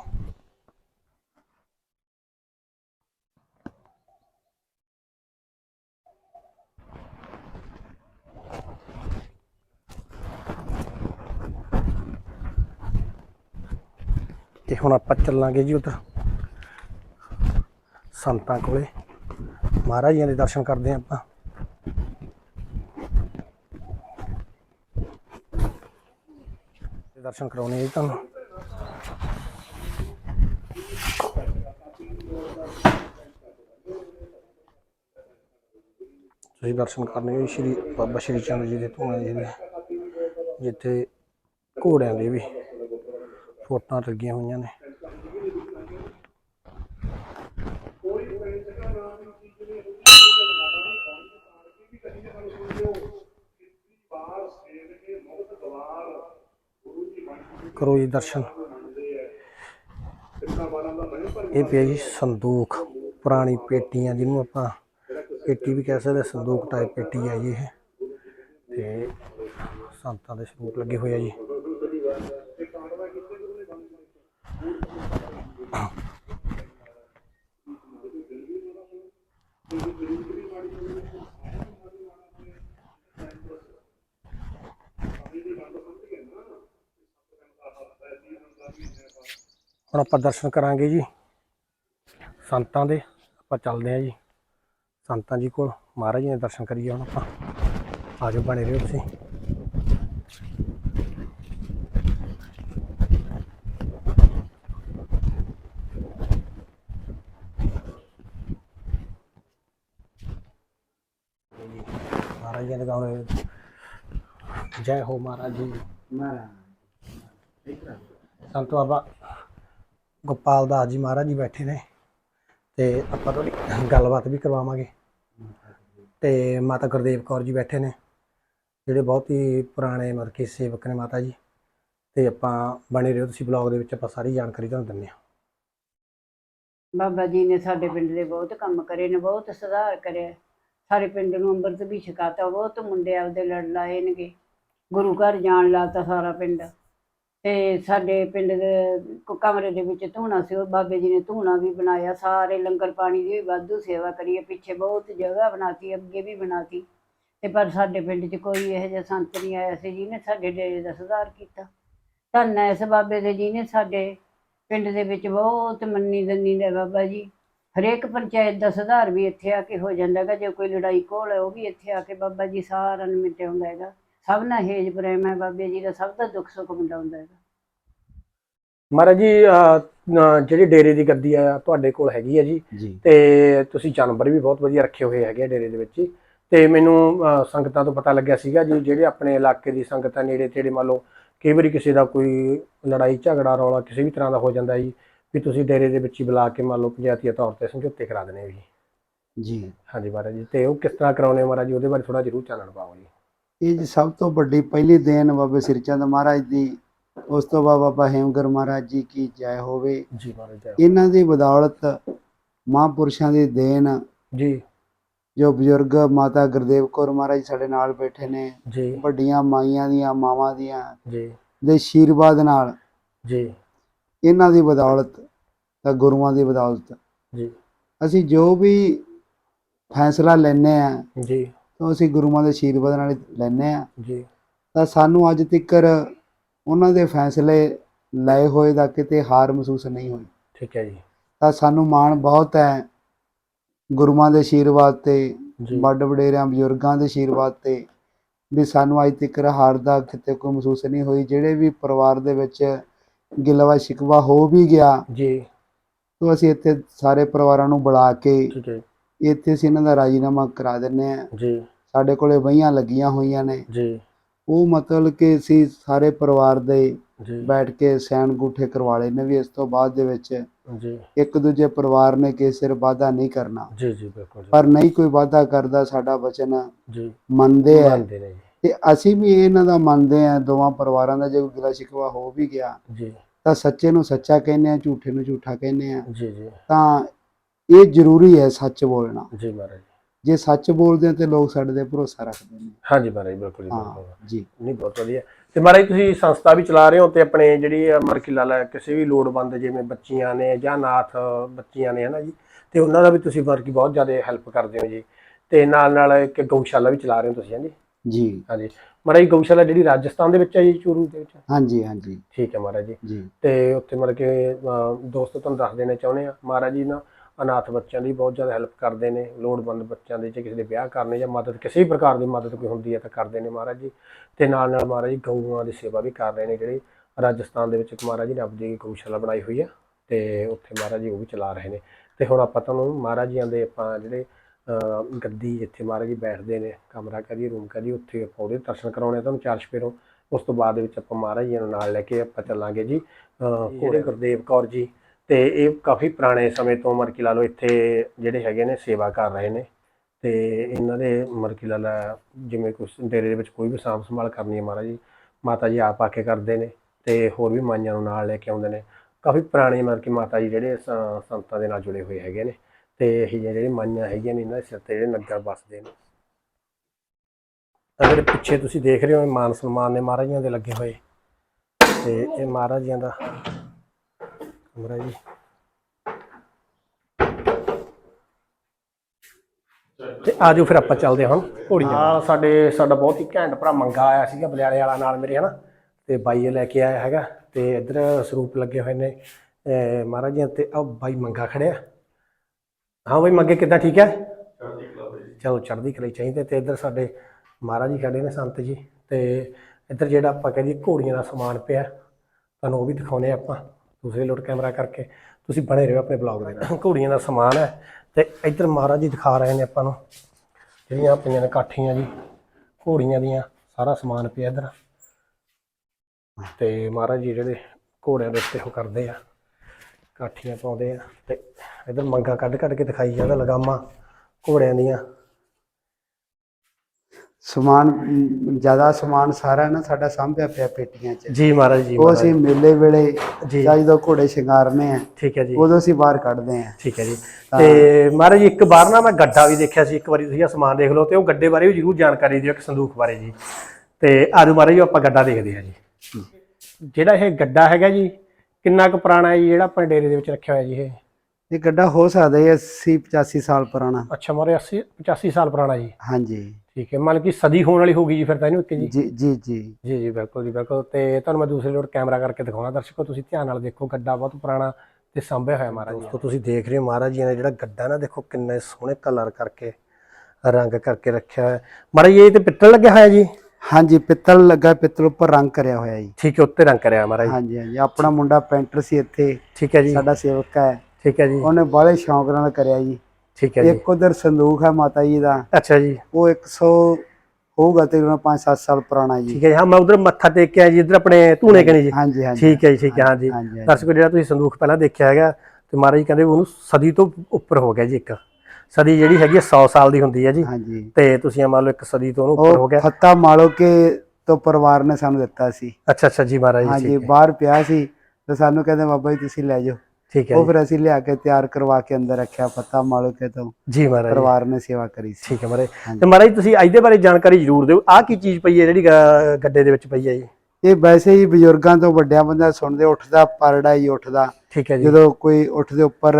A: ਤੇ ਹੁਣ ਆਪਾਂ ਚੱਲਾਂਗੇ ਜੀ ਉਧਰ ਸੰਤਾਂ ਕੋਲੇ। ਮਹਾਰਾਜੀਆਂ ਦੇ ਦਰਸ਼ਨ ਕਰਦੇ ਹਾਂ ਆਪਾਂ ਤੇ ਦਰਸ਼ਨ ਕਰਾਉਣੇ ਜੀ ਤੁਹਾਨੂੰ। ਤੁਸੀਂ ਦਰਸ਼ਨ ਕਰਨੇ ਜੀ ਸ਼੍ਰੀ ਬਾਬਾ ਸ਼੍ਰੀ ਚੰਦ ਜੀ ਦੇ ਧੂਣੇ ਜੀ ਦੇ ਜਿੱਥੇ ਘੋੜਿਆਂ ਦੇ ਵੀ ਫੋਟੋਆਂ ਲੱਗੀਆਂ ਹੋਈਆਂ ਨੇ। ਕਰੋ ਜੀ ਦਰਸ਼ਨ। ਇਹ ਪਿਆ ਜੀ ਸੰਦੂਕ, ਪੁਰਾਣੀ ਪੇਟੀਆਂ ਜਿਹਨੂੰ ਆਪਾਂ ਪੇਟੀ ਵੀ ਕਹਿ ਸਕਦੇ ਸੰਦੂਕ ਟਾਈਪ ਪੇਟੀ ਹੈ ਜੀ ਇਹ। ਤੇ ਸੰਤਾਂ ਦੇ ਸਰੂਪ ਲੱਗੇ ਹੋਏ ਆ ਜੀ। ਹੁਣ ਆਪਾਂ ਦਰਸ਼ਨ ਕਰਾਂਗੇ ਜੀ। ਸੰਤਾਂ ਦੇ ਆਪਾਂ ਚੱਲਦੇ ਹਾਂ ਜੀ। ਸੰਤਾਂ ਜੀ ਕੋਲ ਮਹਾਰਾਜ ਜੀ ਦੇ ਦਰਸ਼ਨ ਕਰੀਏ ਹੁਣ ਆਪਾਂ। ਆਜੋ ਬਣੇ ਰਹੋ ਤੁਸੀਂ। ਮਹਾਰਾਜ ਜੀ ਦੇ ਗਾਉਣੇ ਜੈ ਹੋ ਮਹਾਰਾਜ ਜੀ। ਸੰਤ ਬਾਬਾ ਗੋਪਾਲ ਦਾਸ ਜੀ ਮਹਾਰਾਜ ਜੀ ਬੈਠੇ ਨੇ ਤੇ ਆਪਾਂ ਥੋੜੀ ਗੱਲਬਾਤ ਵੀ ਕਰਵਾਵਾਂਗੇ। ਤੇ ਮਾਤਾ ਗੁਰਦੇਵ ਕੌਰ ਜੀ ਬੈਠੇ ਨੇ, ਜਿਹੜੇ ਬਹੁਤ ਹੀ ਪੁਰਾਣੇ ਮਤਲਬ ਕਿ ਸੇਵਕ ਨੇ ਮਾਤਾ ਜੀ। ਤੇ ਆਪਾਂ ਬਣੇ ਰਹੋ ਤੁਸੀਂ ਬਲੌਗ ਦੇ ਵਿੱਚ, ਆਪਾਂ ਸਾਰੀ ਜਾਣਕਾਰੀ ਤੁਹਾਨੂੰ ਦਿੰਦੇ ਹਾਂ।
B: ਬਾਬਾ ਜੀ ਨੇ ਸਾਡੇ ਪਿੰਡ ਦੇ ਬਹੁਤ ਕੰਮ ਕਰੇ ਨੇ, ਬਹੁਤ ਸੁਧਾਰ ਕਰਿਆ। ਸਾਰੇ ਪਿੰਡ ਨੂੰ ਅੰਮ੍ਰਿਤ ਵੀ ਛਕਾਤਾ, ਬਹੁਤ ਮੁੰਡੇ ਆਪਦੇ ਲੜ ਲਾਏ ਨੇਗੇ। ਗੁਰੂ ਘਰ ਜਾਣ ਲਾਤਾ ਸਾਰਾ ਪਿੰਡ। ਤੇ ਸਾਡੇ ਪਿੰਡ ਦੇ ਕ- ਕਮਰੇ ਦੇ ਵਿੱਚ ਧੂਣਾ ਸੀ, ਉਹ ਬਾਬੇ ਜੀ ਨੇ ਧੂਣਾ ਵੀ ਬਣਾਇਆ, ਸਾਰੇ ਲੰਗਰ ਪਾਣੀ ਦੀ ਵੀ ਵਾਧੂ ਸੇਵਾ ਕਰੀਏ ਪਿੱਛੇ ਬਹੁਤ ਜਗ੍ਹਾ ਬਣਾਤੀ, ਅੱਗੇ ਵੀ ਬਣਾਤੀ। ਤੇ ਪਰ ਸਾਡੇ ਪਿੰਡ 'ਚ ਕੋਈ ਇਹੋ ਜਿਹਾ ਸੰਤ ਨਹੀਂ ਆਇਆ ਸੀ, ਜਿਹਨੇ ਸਾਡੇ ਡੇਰੇ ਦਾ ਸੁਧਾਰ ਕੀਤਾ। ਧੰਨ ਹੈ ਇਸ ਬਾਬੇ ਦੇ, ਜਿਹਨੇ ਸਾਡੇ ਪਿੰਡ ਦੇ ਵਿੱਚ ਬਹੁਤ ਮੰਨੀ ਦੰਨੀ ਦਾ ਬਾਬਾ ਜੀ। ਹਰੇਕ ਪੰਚਾਇਤ ਦਾ ਸੁਧਾਰ ਵੀ ਇੱਥੇ ਆ ਕੇ ਹੋ ਜਾਂਦਾ ਹੈਗਾ, ਜੇ ਕੋਈ ਲੜਾਈ ਕੋਲ ਹੈ, ਉਹ ਵੀ ਇੱਥੇ ਆ ਕੇ ਬਾਬਾ ਜੀ ਸਾਰਿਆਂ ਨੂੰ ਹੁੰਦਾ ਹੈਗਾ। ਸਭ ਨਾਲ ਹੇਜ ਪ੍ਰੇਮ ਹੈ ਬਾਬੇ ਜੀ ਦਾ ਸਭ ਦਾ ਦੁੱਖ ਸੁੱਖ ਮਿਟਾਉਂਦਾ ਹੈਗਾ।
A: ਮਹਾਰਾਜ ਜੀ ਅਹ, ਅਹ, ਜਿਹੜੀ ਡੇਰੇ ਦੀ ਗੱਦੀ ਆ ਤੁਹਾਡੇ ਕੋਲ ਹੈਗੀ ਆ ਜੀ।
C: ਜੀ।
A: ਤੇ ਤੁਸੀਂ ਜਾਨਵਰ ਵੀ ਬਹੁਤ ਵਧੀਆ ਰੱਖੇ ਹੋਏ ਹੈਗੇ ਆ ਡੇਰੇ ਦੇ ਵਿੱਚ ਹੀ ਤੇ ਮੈਨੂੰ ਅਹ, ਸੰਗਤਾਂ ਤੋਂ ਪਤਾ ਲੱਗਿਆ ਸੀਗਾ ਜੀ ਜਿਹੜੇ ਆਪਣੇ ਇਲਾਕੇ ਦੀ ਸੰਗਤਾਂ ਨੇੜੇ ਤੇੜੇ ਮੰਨ ਲਓ ਕਈ ਵਾਰੀ ਕਿਸੇ ਦਾ ਕੋਈ ਲੜਾਈ ਝਗੜਾ ਰੌਲਾ ਕਿਸੇ ਵੀ ਤਰ੍ਹਾਂ ਦਾ ਹੋ ਜਾਂਦਾ ਜੀ ਵੀ ਤੁਸੀਂ ਡੇਰੇ ਦੇ ਵਿੱਚ ਹੀ ਬੁਲਾ ਕੇ ਮੰਨ ਲਓ ਪੰਚਾਇਤੀ ਤੌਰ ਤੇ ਸਮਝੌਤੇ ਕਰਾ ਦੇਣੇ ਜੀ।
C: ਜੀ।
A: ਹਾਂਜੀ ਮਹਾਰਾਜ ਜੀ ਤੇ ਉਹ ਕਿਸ ਤਰ੍ਹਾਂ ਕਰਾਉਣੇ ਮਹਾਰਾਜ ਜੀ ਉਹਦੇ ਬਾਰੇ ਥੋੜਾ ਜ਼ਰੂਰ ਚਾਨਣ ਪਾਓ ਜੀ।
C: ਇਹ ਜੀ ਸਭ ਤੋਂ ਵੱਡੀ ਪਹਿਲੀ ਦੇਣ ਬਾਬੇ ਸਿਰਚੰਦ ਮਹਾਰਾਜ ਦੀ ਉਸ ਤੋਂ ਬਾਅਦ ਬਾਬਾ ਹੇਮਗਰ ਮਹਾਰਾਜ ਜੀ ਕੀ ਜੈ ਹੋਵੇ।
A: ਜੀ ਮਹਾਰਾਜ
C: ਇਹਨਾਂ ਦੀ ਬਦੌਲਤ ਮਹਾਂਪੁਰਸ਼ਾਂ ਦੀ ਦੇਣ
A: ਜੀ।
C: ਜੋ ਬਜ਼ੁਰਗ ਮਾਤਾ ਗੁਰਦੇਵ ਕੌਰ ਮਹਾਰਾਜ ਸਾਡੇ ਨਾਲ ਬੈਠੇ ਨੇ
A: ਜੀ।
C: ਵੱਡੀਆਂ ਮਾਈਆਂ ਦੀਆਂ ਮਾਵਾਂ ਦੀਆਂ
A: ਜੀ।
C: ਦੇ ਆਸ਼ੀਰਵਾਦ ਨਾਲ
A: ਜੀ।
C: ਇਹਨਾਂ ਦੀ ਬਦੌਲਤ ਤਾਂ ਗੁਰੂਆਂ ਦੀ ਬਦੌਲਤ।
A: ਜੀ।
C: ਅਸੀਂ ਜੋ ਵੀ ਫੈਸਲਾ ਲੈਨੇ ਆ
A: ਜੀ।
C: ਤਾਂ ਅਸੀਂ ਗੁਰੂਆਂ ਦੇ ਆਸ਼ੀਰਵਾਦ ਨਾਲ ਲੈਨੇ ਆ
A: ਜੀ।
C: ਤਾਂ ਸਾਨੂੰ ਅੱਜ ਤੱਕਰ ਉਹਨਾਂ ਦੇ ਫੈਸਲੇ ਲਏ ਹੋਏ ਦਾ ਕਿਤੇ ਹਾਰ ਮਹਿਸੂਸ ਨਹੀਂ ਹੋਈ।
A: ਠੀਕ ਹੈ ਜੀ।
C: ਤਾਂ ਸਾਨੂੰ ਮਾਣ ਬਹੁਤ ਹੈ ਗੁਰੂਆਂ ਦੇ ਆਸ਼ੀਰਵਾਦ ਤੇ ਵੱਡ ਵਡੇਰਿਆਂ ਬਜ਼ੁਰਗਾਂ ਦੇ ਆਸ਼ੀਰਵਾਦ ਤੇ ਵੀ ਸਾਨੂੰ ਅੱਜ ਤੱਕਰ ਹਾਰ ਦਾ ਕਿਤੇ ਕੋਈ ਮਹਿਸੂਸ ਨਹੀਂ ਹੋਈ। ਜਿਹੜੇ ਵੀ ਪਰਿਵਾਰ ਦੇ ਵਿੱਚ ਗਿਲਵਾ ਸ਼ਿਕਵਾ ਹੋ ਵੀ ਗਿਆ
A: ਜੀ।
C: ਤਾਂ ਅਸੀਂ ਇੱਥੇ ਸਾਰੇ ਪਰਿਵਾਰਾਂ ਨੂੰ ਬੁਲਾ ਕੇ
A: ਠੀਕ ਹੈ
C: ਇੱਥੇ ਅਸੀਂ ਇਹਨਾਂ ਦਾ ਰਾਜੀਨਾਮਾ ਕਰਾ ਦਿੰਨੇ ਆ
A: ਜੀ।
C: ਸਾਡੇ ਕੋਲੇ ਵਹੀਆਂ ਲੱਗੀਆਂ ਹੋਈਆਂ ਨੇ।
A: ਜੀ।
C: ਉਹ ਮਤਲਬ ਕਿ ਅਸੀਂ ਸਾਰੇ ਪਰਿਵਾਰ ਦੇ
A: ਜੀ।
C: ਬੈਠ ਕੇ ਸੈਨ ਗੂਠੇ ਕਰਵਾ ਲਏ ਨੇ ਵੀ ਇਸ ਤੋਂ ਬਾਅਦ ਦੇ ਵਿੱਚ
A: ਜੀ।
C: ਇੱਕ ਦੂਜੇ ਪਰਿਵਾਰ ਨੇ ਕਿਸੇ ਸਿਰ ਵਾਅਦਾ ਨਹੀਂ ਕਰਨਾ।
A: ਜੀ ਜੀ ਬਿਲਕੁਲ ਜੀ।
C: ਪਰ ਨਹੀਂ ਕੋਈ ਵਾਅਦਾ ਕਰਦਾ ਸਾਡਾ ਵਚਨ
A: ਜੀ।
C: ਮੰਨਦੇ ਆ।
A: ਮੰਨਦੇ ਨੇ ਜੀ।
C: ਤੇ ਅਸੀਂ ਵੀ ਇਹਨਾਂ ਦਾ ਮੰਨਦੇ ਆ ਦੋਵਾਂ ਪਰਿਵਾਰਾਂ ਦਾ ਜੇ ਕੋਈ ਗਿਲਾ ਸ਼ਿਕਵਾ ਹੋ ਵੀ ਗਿਆ
A: ਜੀ।
C: ਤਾਂ ਸੱਚੇ ਨੂੰ ਸੱਚਾ ਕਹਿੰਦੇ ਆ ਝੂਠੇ ਨੂੰ ਝੂਠਾ ਕਹਿੰਦੇ ਆ।
A: ਜੀ ਜੀ।
C: ਤਾਂ ਇਹ ਜ਼ਰੂਰੀ ਹੈ ਸੱਚ ਬੋਲਣਾ।
A: ਜੀ ਮਹਾਰਾਜ।
C: ਜੇ ਸੱਚ ਬੋਲਦੇ ਆ ਤੇ ਲੋਕ ਸਾਡੇ ਤੇ ਭਰੋਸਾ ਰੱਖਦੇ ਨੇ।
A: ਹਾਂਜੀ ਮਹਾਰਾਜ ਬਿਲਕੁਲ ਜੀ ਬਿਲਕੁਲ।
C: ਜੀ।
A: ਨਹੀਂ ਬਹੁਤ ਵਧੀਆ। ਤੇ ਮਹਾਰਾਜ ਤੁਸੀਂ ਸੰਸਥਾ ਵੀ ਚਲਾ ਰਹੇ ਹੋ ਤੇ ਆਪਣੇ ਜਿਹੜੀ ਮਰਕੀ ਲਾਲਾ ਕਿਸੇ ਵੀ ਲੋੜਵੰਦ ਜਿਵੇਂ ਬੱਚੀਆਂ ਨੇ ਜਾਂ ਨਾਥ ਬੱਚੀਆਂ ਨੇ ਹਨਾ ਜੀ ਤੇ ਉਹਨਾਂ ਦਾ ਵੀ ਤੁਸੀਂ ਮਰਕੀ ਬਹੁਤ ਜ਼ਿਆਦਾ ਹੈਲਪ ਕਰਦੇ ਹੋ ਜੀ। ਤੇ ਨਾਲ ਨਾਲ ਇੱਕ ਗਊਸ਼ਾਲਾ ਵੀ ਚਲਾ ਰਹੇ ਹੋ ਤੁਸੀਂ ਹਾਂਜੀ
C: ਜੀ?
A: ਹਾਂਜੀ। ਮਹਾਰਾਜ ਗਊਸ਼ਾਲਾ ਜਿਹੜੀ ਰਾਜਸਥਾਨ ਦੇ ਵਿੱਚ ਹੈ ਜੀ ਚੂਰੂ ਦੇ ਵਿੱਚ?
C: ਹਾਂਜੀ ਹਾਂਜੀ।
A: ਠੀਕ ਹੈ ਮਹਾਰਾਜ ਜੀ। ਤੇ ਉੱਥੇ ਮਤਲਬ ਕਿ ਦੋਸਤ ਤੁਹਾਨੂੰ ਦੱਸ ਦੇਣਾ ਚਾਹੁੰਦੇ ਆ। ਮਹਾਰਾਜ ਜੀ ਨਾ ਅਨਾਥ ਬੱਚਿਆਂ ਦੀ ਬਹੁਤ ਜ਼ਿਆਦਾ ਹੈਲਪ ਕਰਦੇ ਨੇ ਲੋੜਵੰਦ ਬੱਚਿਆਂ ਦੇ ਜੇ ਕਿਸੇ ਦੇ ਵਿਆਹ ਕਰਨੇ ਜਾਂ ਮਦਦ ਕਿਸੇ ਵੀ ਪ੍ਰਕਾਰ ਦੀ ਮਦਦ ਕੋਈ ਹੁੰਦੀ ਹੈ ਤਾਂ ਕਰਦੇ ਨੇ ਮਹਾਰਾਜ ਜੀ। ਤੇ ਨਾਲ ਨਾਲ ਮਹਾਰਾਜ ਜੀ ਗਊਆਂ ਦੀ ਸੇਵਾ ਵੀ ਕਰ ਰਹੇ ਨੇ ਜਿਹੜੇ ਰਾਜਸਥਾਨ ਦੇ ਵਿੱਚ ਇੱਕ ਮਹਾਰਾਜ ਜੀ ਨੇ ਆਪਣੀ ਗਊਸ਼ਾਲਾ ਬਣਾਈ ਹੋਈ ਆ ਤੇ ਉੱਥੇ ਮਹਾਰਾਜ ਜੀ ਉਹ ਵੀ ਚਲਾ ਰਹੇ ਨੇ। ਤੇ ਹੁਣ ਆਪਾਂ ਤੁਹਾਨੂੰ ਮਹਾਰਾਜ ਜੀਆਂ ਦੇ ਆਪਾਂ ਜਿਹੜੇ ਗੱਦੀ ਜਿੱਥੇ ਮਹਾਰਾਜ ਜੀ ਬੈਠਦੇ ਨੇ ਕਮਰਾ ਕਰੀਏ ਰੂਮ ਕਰੀਏ ਉੱਥੇ ਆਪਾਂ ਉਹਦੇ ਦਰਸ਼ਨ ਕਰਾਉਣੇ ਤੁਹਾਨੂੰ ਚਾਰ ਚਪੇਰੋਂ ਉਸ ਤੋਂ ਬਾਅਦ ਦੇ ਵਿੱਚ ਆਪਾਂ ਮਹਾਰਾਜ ਜੀ ਨੂੰ ਨਾਲ ਲੈ ਕੇ ਆਪਾਂ ਚੱਲਾਂਗੇ ਜੀ। ਅਹ, ਘੋੜੇ ਗੁਰਦੇਵ ਕੌਰ ਜੀ ਤੇ ਇਹ ਕਾਫੀ ਪੁਰਾਣੇ ਸਮੇਂ ਤੋਂ ਮਰਕੀ ਲਾ ਲਓ ਇੱਥੇ ਜਿਹੜੇ ਹੈਗੇ ਨੇ ਸੇਵਾ ਕਰ ਰਹੇ ਨੇ ਤੇ ਇਹਨਾਂ ਦੇ ਮਰਕੀ ਲਾਲਾ ਜਿਵੇਂ ਕੁਛ ਡੇਰੇ ਦੇ ਵਿੱਚ ਕੋਈ ਵੀ ਸਾਂਭ ਸੰਭਾਲ ਕਰਨੀ ਹੈ ਮਹਾਰਾਜ ਜੀ, ਮਾਤਾ ਜੀ ਆਪ ਆ ਕੇ ਕਰਦੇ ਨੇ ਤੇ ਹੋਰ ਵੀ ਮਾਈਆਂ ਨੂੰ ਨਾਲ ਲੈ ਕੇ ਆਉਂਦੇ ਨੇ। ਕਾਫੀ ਪੁਰਾਣੇ ਮਤਲਬ ਕਿ ਮਾਤਾ ਜੀ ਜਿਹੜੇ ਸ- ਸੰਤਾਂ ਦੇ ਨਾਲ ਜੁੜੇ ਹੋਏ ਹੈਗੇ ਨੇ ਤੇ ਇਹ ਜਿਹੜੇ ਮਾਈਆਂ ਹੈਗੀਆਂ ਨੇ ਇਹਨਾਂ ਦੇ ਸਿਰ ਤੇ ਜਿਹੜੇ ਨਗਰ ਵੱਸਦੇ ਨੇ। ਤਾਂ ਜਿਹੜੇ ਪਿੱਛੇ ਤੁਸੀਂ ਦੇਖ ਰਹੇ ਹੋ ਇਹ ਮਾਨ ਸਨਮਾਨ ਨੇ ਮਹਾਰਾਜੀਆਂ ਦੇ ਲੱਗੇ ਹੋਏ ਤੇ ਇਹ ਮਹਾਰਾਜੀਆਂ ਦਾ ਕਮਰਾ ਜੀ ਤੇ ਆਜੋ ਫਿਰ ਆਪਾਂ ਚੱਲਦੇ ਹਾਂ ਹੁਣ ਘੋੜੀਆਂ ਨਾਲ ਸਾਡੇ ਸਾਡਾ ਬਹੁਤ ਹੀ ਘੈਂਟ ਭਰਾ ਮੰਗਾ ਆਇਆ ਸੀਗਾ ਬਲਿਆਲੇ ਵਾਲਾ ਨਾਲ ਮੇਰੇ ਹਨਾ? ਤੇ ਬਾਈ ਇਹ ਲੈ ਕੇ ਆਇਆ ਹੈਗਾ ਤੇ ਇੱਧਰ ਸਰੂਪ ਲੱਗੇ ਹੋਏ ਨੇ ਮਹਾਰਾਜ ਜੀ ਤੇ ਆ ਬਾਈ ਮੰਗਾ ਖੜਿਆ ਹਾਂ ਬਾਈ ਮੰਗੇ ਕਿੱਦਾਂ ਠੀਕ ਹੈ? ਚਲੋ ਚੜ੍ਹਦੀ ਕਲੀ ਚਾਹੀਦੇ ਤੇ ਇੱਧਰ ਸਾਡੇ ਮਹਾਰਾਜ ਜੀ ਖੜੇ ਨੇ ਸੰਤ ਜੀ ਤੇ ਇੱਧਰ ਜਿਹੜਾ ਆਪਾਂ ਕਹਿੰਦੇ ਘੋੜੀਆਂ ਦਾ ਸਮਾਨ ਪਿਆ ਤੁਹਾਨੂੰ ਉਹ ਵੀ ਦਿਖਾਉਨੇ ਆਪਾਂ। ਦੂਸਰੇ ਲੋਟ ਕੈਮਰਾ ਕਰਕੇ ਤੁਸੀਂ ਬਣੇ ਰਹੋ ਆਪਣੇ ਬਲੌਗ ਦੇ ਨਾਲ। ਘੋੜੀਆਂ ਦਾ ਸਮਾਨ ਹੈ ਤੇ ਇੱਧਰ ਮਹਾਰਾਜ ਜੀ ਦਿਖਾ ਰਹੇ ਨੇ ਆਪਾਂ ਨੂੰ। ਜਿਹੜੀਆਂ ਪਈਆਂ ਨੇ ਕਾਠੀਆਂ ਜੀ, ਘੋੜੀਆਂ ਦੀਆਂ, ਸਾਰਾ ਸਮਾਨ ਪਿਆ ਇੱਧਰ। ਤੇ ਮਹਾਰਾਜ ਜੀ ਜਿਹੜੇ ਘੋੜਿਆਂ ਦੇ ਉੱਤੇ ਉਹ ਕਰਦੇ ਆ ਕਾਠੀਆਂ ਪਾਉਂਦੇ ਆ। ਤੇ ਇੱਧਰ ਮੰਗਾ ਕੱਢ ਕੱਢ ਕੇ ਦਿਖਾਈ ਜਾਂਦਾ ਲਗਾਮਾਂ ਘੋੜਿਆਂ ਦੀਆਂ।
C: ਸਮਾਨ ਜ਼ਿਆਦਾ ਸਮਾਨ ਸਾਰਾ ਨਾ ਸਾਡਾ ਸਾਂਭਿਆ ਪਿਆ ਪੇਟੀਆਂ 'ਚ।
A: ਜੀ ਮਹਾਰਾਜ ਜੀ
C: ਉਹ ਅਸੀਂ ਮੇਲੇ ਵੇਲੇ
A: ਜੀ।
C: ਜਦੋਂ ਘੋੜੇ ਸ਼ਿੰਗਾਰਨੇ ਆ
A: ਠੀਕ ਹੈ ਜੀ।
C: ਉਦੋਂ ਅਸੀਂ ਬਾਹਰ ਕੱਢਦੇ ਆ।
A: ਠੀਕ ਹੈ ਜੀ। ਤੇ ਮਹਾਰਾਜ ਇੱਕ ਵਾਰ ਨਾ ਮੈਂ ਗੱਡਾ ਵੀ ਦੇਖਿਆ ਸੀ ਇੱਕ ਵਾਰੀ ਤੁਸੀਂ ਇਹ ਸਮਾਨ ਦੇਖ ਲਓ ਤੇ ਉਹ ਗੱਡੇ ਬਾਰੇ ਵੀ ਜ਼ਰੂਰ ਜਾਣਕਾਰੀ ਦਿਓ ਇੱਕ ਸੰਦੂਕ ਬਾਰੇ ਜੀ। ਤੇ ਆਜੋ ਮਹਾਰਾਜ ਜੀ ਆਪਾਂ ਗੱਡਾ ਦੇਖਦੇ ਹਾਂ ਜੀ। ਜਿਹੜਾ ਇਹ ਗੱਡਾ ਹੈਗਾ ਜੀ ਕਿੰਨਾ ਕੁ ਪੁਰਾਣਾ ਹੈ ਜੀ ਜਿਹੜਾ ਆਪਣੇ ਡੇਰੇ ਦੇ ਵਿੱਚ ਰੱਖਿਆ ਹੋਇਆ ਜੀ ਇਹ?
C: ਇਹ ਗੱਡਾ ਹੋ ਸਕਦਾ ਹੈ 80 85 ਸਾਲ ਪੁਰਾਣਾ।
A: ਅੱਛਾ ਮਾਰੇ 80 85 ਸਾਲ ਪੁਰਾਣਾ ਜੀ।
C: ਹਾਂਜੀ।
A: ਠੀਕ ਹੈ ਮੰਨ ਕਿ ਸਦੀ ਹੋਣ ਵਾਲੀ ਹੋਗੀ ਜੀ ਫਿਰ ਤਾਂ ਇਹਨੂੰ ਇੱਕ ਜੀ।
C: ਜੀ ਜੀ ਜੀ।
A: ਜੀ ਜੀ ਬਿਲਕੁਲ ਜੀ ਬਿਲਕੁਲ। ਤੇ ਤੁਹਾਨੂੰ ਮੈਂ ਦੂਸਰੇ ਲੋਟ ਕੈਮਰਾ ਕਰਕੇ ਦਿਖਾਉਣਾ। ਦਰਸ਼ਕੋ ਤੁਸੀਂ ਧਿਆਨ ਨਾਲ ਦੇਖੋ ਗੱਡਾ ਬਹੁਤ ਪੁਰਾਣਾ ਤੇ ਸਾਂਭਿਆ ਹੋਇਆ ਮਹਾਰਾਜ ਦੋਸਤੋ ਤੁਸੀਂ ਦੇਖ ਰਹੇ ਹੋ ਮਹਾਰਾਜ ਜੀ ਨੇ ਜਿਹੜਾ ਗੱਡਾ ਨਾ ਦੇਖੋ ਕਿੰਨੇ ਸੋਹਣੇ ਕਲਰ ਕਰਕੇ ਰੰਗ ਕਰਕੇ ਰੱਖਿਆ ਹੋਇਆ। ਮਹਾਰਾਜ ਜੀ, ਇਹ ਤੇ ਪਿੱਤਲ ਲੱਗਿਆ ਹੋਇਆ ਜੀ?
C: ਹਾਂਜੀ ਪਿੱਤਲ ਲੱਗਾ ਪਿੱਤਲ ਉੱਪਰ ਰੰਗ ਕਰਿਆ ਹੋਇਆ ਜੀ।
A: ਠੀਕ ਹੈ ਉੱਤੇ ਰੰਗ ਕਰਿਆ ਮਹਾਰਾਜ।
C: ਹਾਂਜੀ ਹਾਂਜੀ। ਆਪਣਾ ਮੁੰਡਾ ਪੈਂਟਰ ਸੀ ਇੱਥੇ।
A: ਠੀਕ ਹੈ ਜੀ।
C: ਸਾਡਾ ਸੇਵਕ ਹੈ।
A: ਠੀਕ ਹੈ ਜੀ।
C: ਉਹਨੇ ਬੜੇ ਸ਼ੌਂਕ ਨਾਲ ਕਰਿਆ ਜੀ।
A: ਠੀਕ ਹੈ ਜੀ।
C: ਇੱਕ ਉਧਰ ਸੰਦੂਕ ਹੈ ਮਾਤਾ ਜੀ ਦਾ।
A: ਅੱਛਾ ਜੀ।
C: ਉਹ 100 ਹੋਊਗਾ ਤਕਰੀਬਨ 5-7 ਸਾਲ ਪੁਰਾਣਾ ਜੀ।
A: ਠੀਕ ਹੈ ਹਾਂ ਮੈਂ ਉਧਰ ਮੱਥਾ ਟੇਕ ਕੇ ਆਇਆ ਜੀ ਇਧਰ ਆਪਣੇ ਧੂਣੇ ਕਣੀ ਜੀ।
C: ਹਾਂਜੀ ਹਾਂਜੀ।
A: ਠੀਕ ਹੈ ਜੀ ਠੀਕ ਹੈ ਹਾਂ ਜੀ। ਦਰਸ਼ਕੋ ਜਿਹੜਾ ਤੁਸੀਂ ਸੰਦੂਕ ਪਹਿਲਾਂ ਦੇਖਿਆ ਹੈਗਾ ਤੇ ਮਹਾਰਾਜ ਕਹਿੰਦੇ ਉਹਨੂੰ ਸਦੀ ਤੋਂ ਉੱਪਰ ਹੋ ਗਿਆ ਜੀ ਇੱਕ। ਸਦੀ ਜਿਹੜੀ ਹੈਗੀ ਹੈ 100 ਸਾਲ ਦੀ ਹੁੰਦੀ ਹੈ ਜੀ। ਤੇ ਤੁਸੀਂ ਮੰਨ ਲਓ ਇੱਕ ਸਦੀ ਤੋਂ ਉਹਨੂੰ ਉੱਪਰ ਹੋ ਗਿਆ।
C: ਫੱਤਾ ਮਾਲੋ ਕੇ ਤੋਂ ਪਰਿਵਾਰ ਨੇ ਸਾਨੂੰ ਦਿੱਤਾ ਸੀ।
A: ਅੱਛਾ ਅੱਛਾ ਜੀ ਮਹਾਰਾਜ ਜੀ
C: ਹਾਂਜੀ ਬਾਹਰ ਪਿਆ ਸੀ ਤੇ ਸਾਨੂੰ ਕਹਿੰਦੇ ਬਾਬਾ ਜੀ ਤੁਸੀਂ ਲੈ ਜਾਓ।
A: ਠੀਕ ਹੈ
C: ਉਹ
A: ਜੀ।
C: ਫਿਰ ਅਸੀਂ ਲਿਆ ਕੇ ਤਿਆਰ ਕਰਵਾ ਕੇ ਅੰਦਰ ਰੱਖਿਆ ਫੱਤਾ ਮਾਲੋ ਕੇ ਤੋਂ
A: ਜੀ ਮਹਾਰਾਜ ਜੀ।
C: ਪਰਿਵਾਰ ਨੇ ਸੇਵਾ ਕਰੀ ਸੀ।
A: ਠੀਕ ਹੈ ਮਹਾਰਾਜ। ਤੇ ਮਹਾਰਾਜ ਜੀ, ਤੁਸੀਂ ਅੱਜ ਦੇ ਬਾਰੇ ਜਾਣਕਾਰੀ ਜ਼ਰੂਰ ਦਿਓ। ਆਹ ਕੀ ਚੀਜ਼ ਪਈ ਹੈ ਜਿਹੜੀ ਗੱਡੇ ਦੇ ਵਿੱਚ ਪਈ ਹੈ ਜੀ?
C: ਇਹ ਵੈਸੇ ਹੀ ਬਜ਼ੁਰਗਾਂ ਤੋਂ ਵੱਡਿਆਂ ਬੰਦਾ ਸੁਣਦੇ ਉੱਠਦਾ ਪਰੜਾ ਹੀ ਉੱਠਦਾ।
A: ਠੀਕ ਹੈ ਜੀ।
C: ਜਦੋਂ ਕੋਈ ਉੱਠ ਦੇ ਉੱਪਰ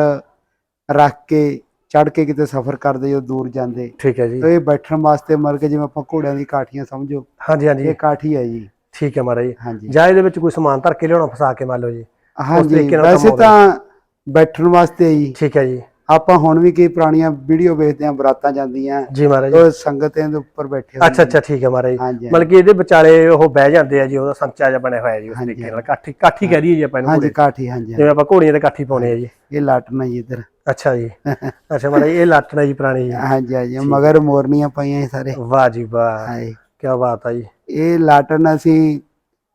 C: ਰੱਖ ਕੇ ਚੜ ਕੇ ਕਿਤੇ ਸਫ਼ਰ ਕਰਦੇ ਜਦੋਂ ਦੂਰ ਜਾਂਦੇ।
A: ਠੀਕ ਹੈ ਜੀ।
C: ਤਾਂ ਇਹ ਬੈਠਣ ਵਾਸਤੇ ਮਰ ਕੇ ਜਿਵੇਂ ਆਪਾਂ ਘੋੜਿਆਂ ਦੀ ਕਾਠੀਆਂ ਸਮਝੋ
A: ਹਾਂਜੀ ਹਾਂਜੀ।
C: ਇਹ ਕਾਠੀ ਹੈ ਜੀ।
A: ਠੀਕ ਹੈ ਮਹਾਰਾਜ ਜੀ। ਜਾਂ ਇਹਦੇ ਵਿੱਚ ਕੋਈ ਸਮਾਨ ਧਰ ਕੇ ਲਿਆਉਣਾ ਫਸਾ ਕੇ ਮੰਨ ਲਓ ਜੀ।
C: ਹਾਂਜੀ ਵੈਸੇ ਤਾਂ ਬੈਠਣ ਵਾਸਤੇ ਹੀ
A: ਠੀਕ ਹੈ ਜੀ।
C: ਆਪਾਂ ਹੁਣ ਵੀ ਕਈ ਪੁਰਾਣੀਆਂ ਵੀਡੀਓ ਵੇਖਦੇ ਆਂ ਬਰਾਤਾਂ ਜਾਂਦੀਆਂ।
A: ਜੀ ਮਹਾਰਾਜ ਜੀ।
C: ਉਹ ਸੰਗਤਾਂ ਦੇ ਉੱਪਰ ਬੈਠੇ
A: ਅੱਛਾ ਅੱਛਾ ਠੀਕ ਹੈ ਮਹਾਰਾਜ ਮਤਲਬ ਕਿ ਇਹਦੇ ਵਿਚਾਲੇ ਉਹ ਬਹਿ ਜਾਂਦੇ ਆ ਜੀ ਉਹਦਾ ਸੰਚਾ ਜਿਹਾ ਬਣਿਆ ਹੋਇਆ ਜੀ ਉਸ ਤਰੀਕੇ ਨਾਲ। ਕਾਠੀ ਕਾਠੀ ਕਹਿ ਦਈਏ ਜੀ ਆਪਾਂ ਇਹਨੂੰ
C: ਹਾਂਜੀ। ਕਾਠੀ ਹਾਂਜੀ
A: ਜਿਵੇਂ ਆਪਾਂ ਘੋੜੀਆਂ ਤੇ ਕਾਠੀ ਪਾਉਣੇ ਆ ਜੀ।
C: ਇਹ ਲਾਟਣਾ ਜੀ ਇੱਧਰ।
A: ਅੱਛਾ ਜੀ। ਅੱਛਾ ਮਹਾਰਾਜ ਇਹ ਲੱਟ ਨੇ ਜੀ ਪੁਰਾਣੀ ਜੀ।
C: ਹਾਂਜੀ ਹਾਂਜੀ। ਮਗਰ ਮੋਰਨੀਆਂ ਪਾਈਆਂ ਸਾਰੇ।
A: ਵਾਹ ਜੀ ਵਾਹ। ਕੀ ਬਾਤ ਆ ਜੀ।
C: ਇਹ ਲਾਟਣ ਅਸੀਂ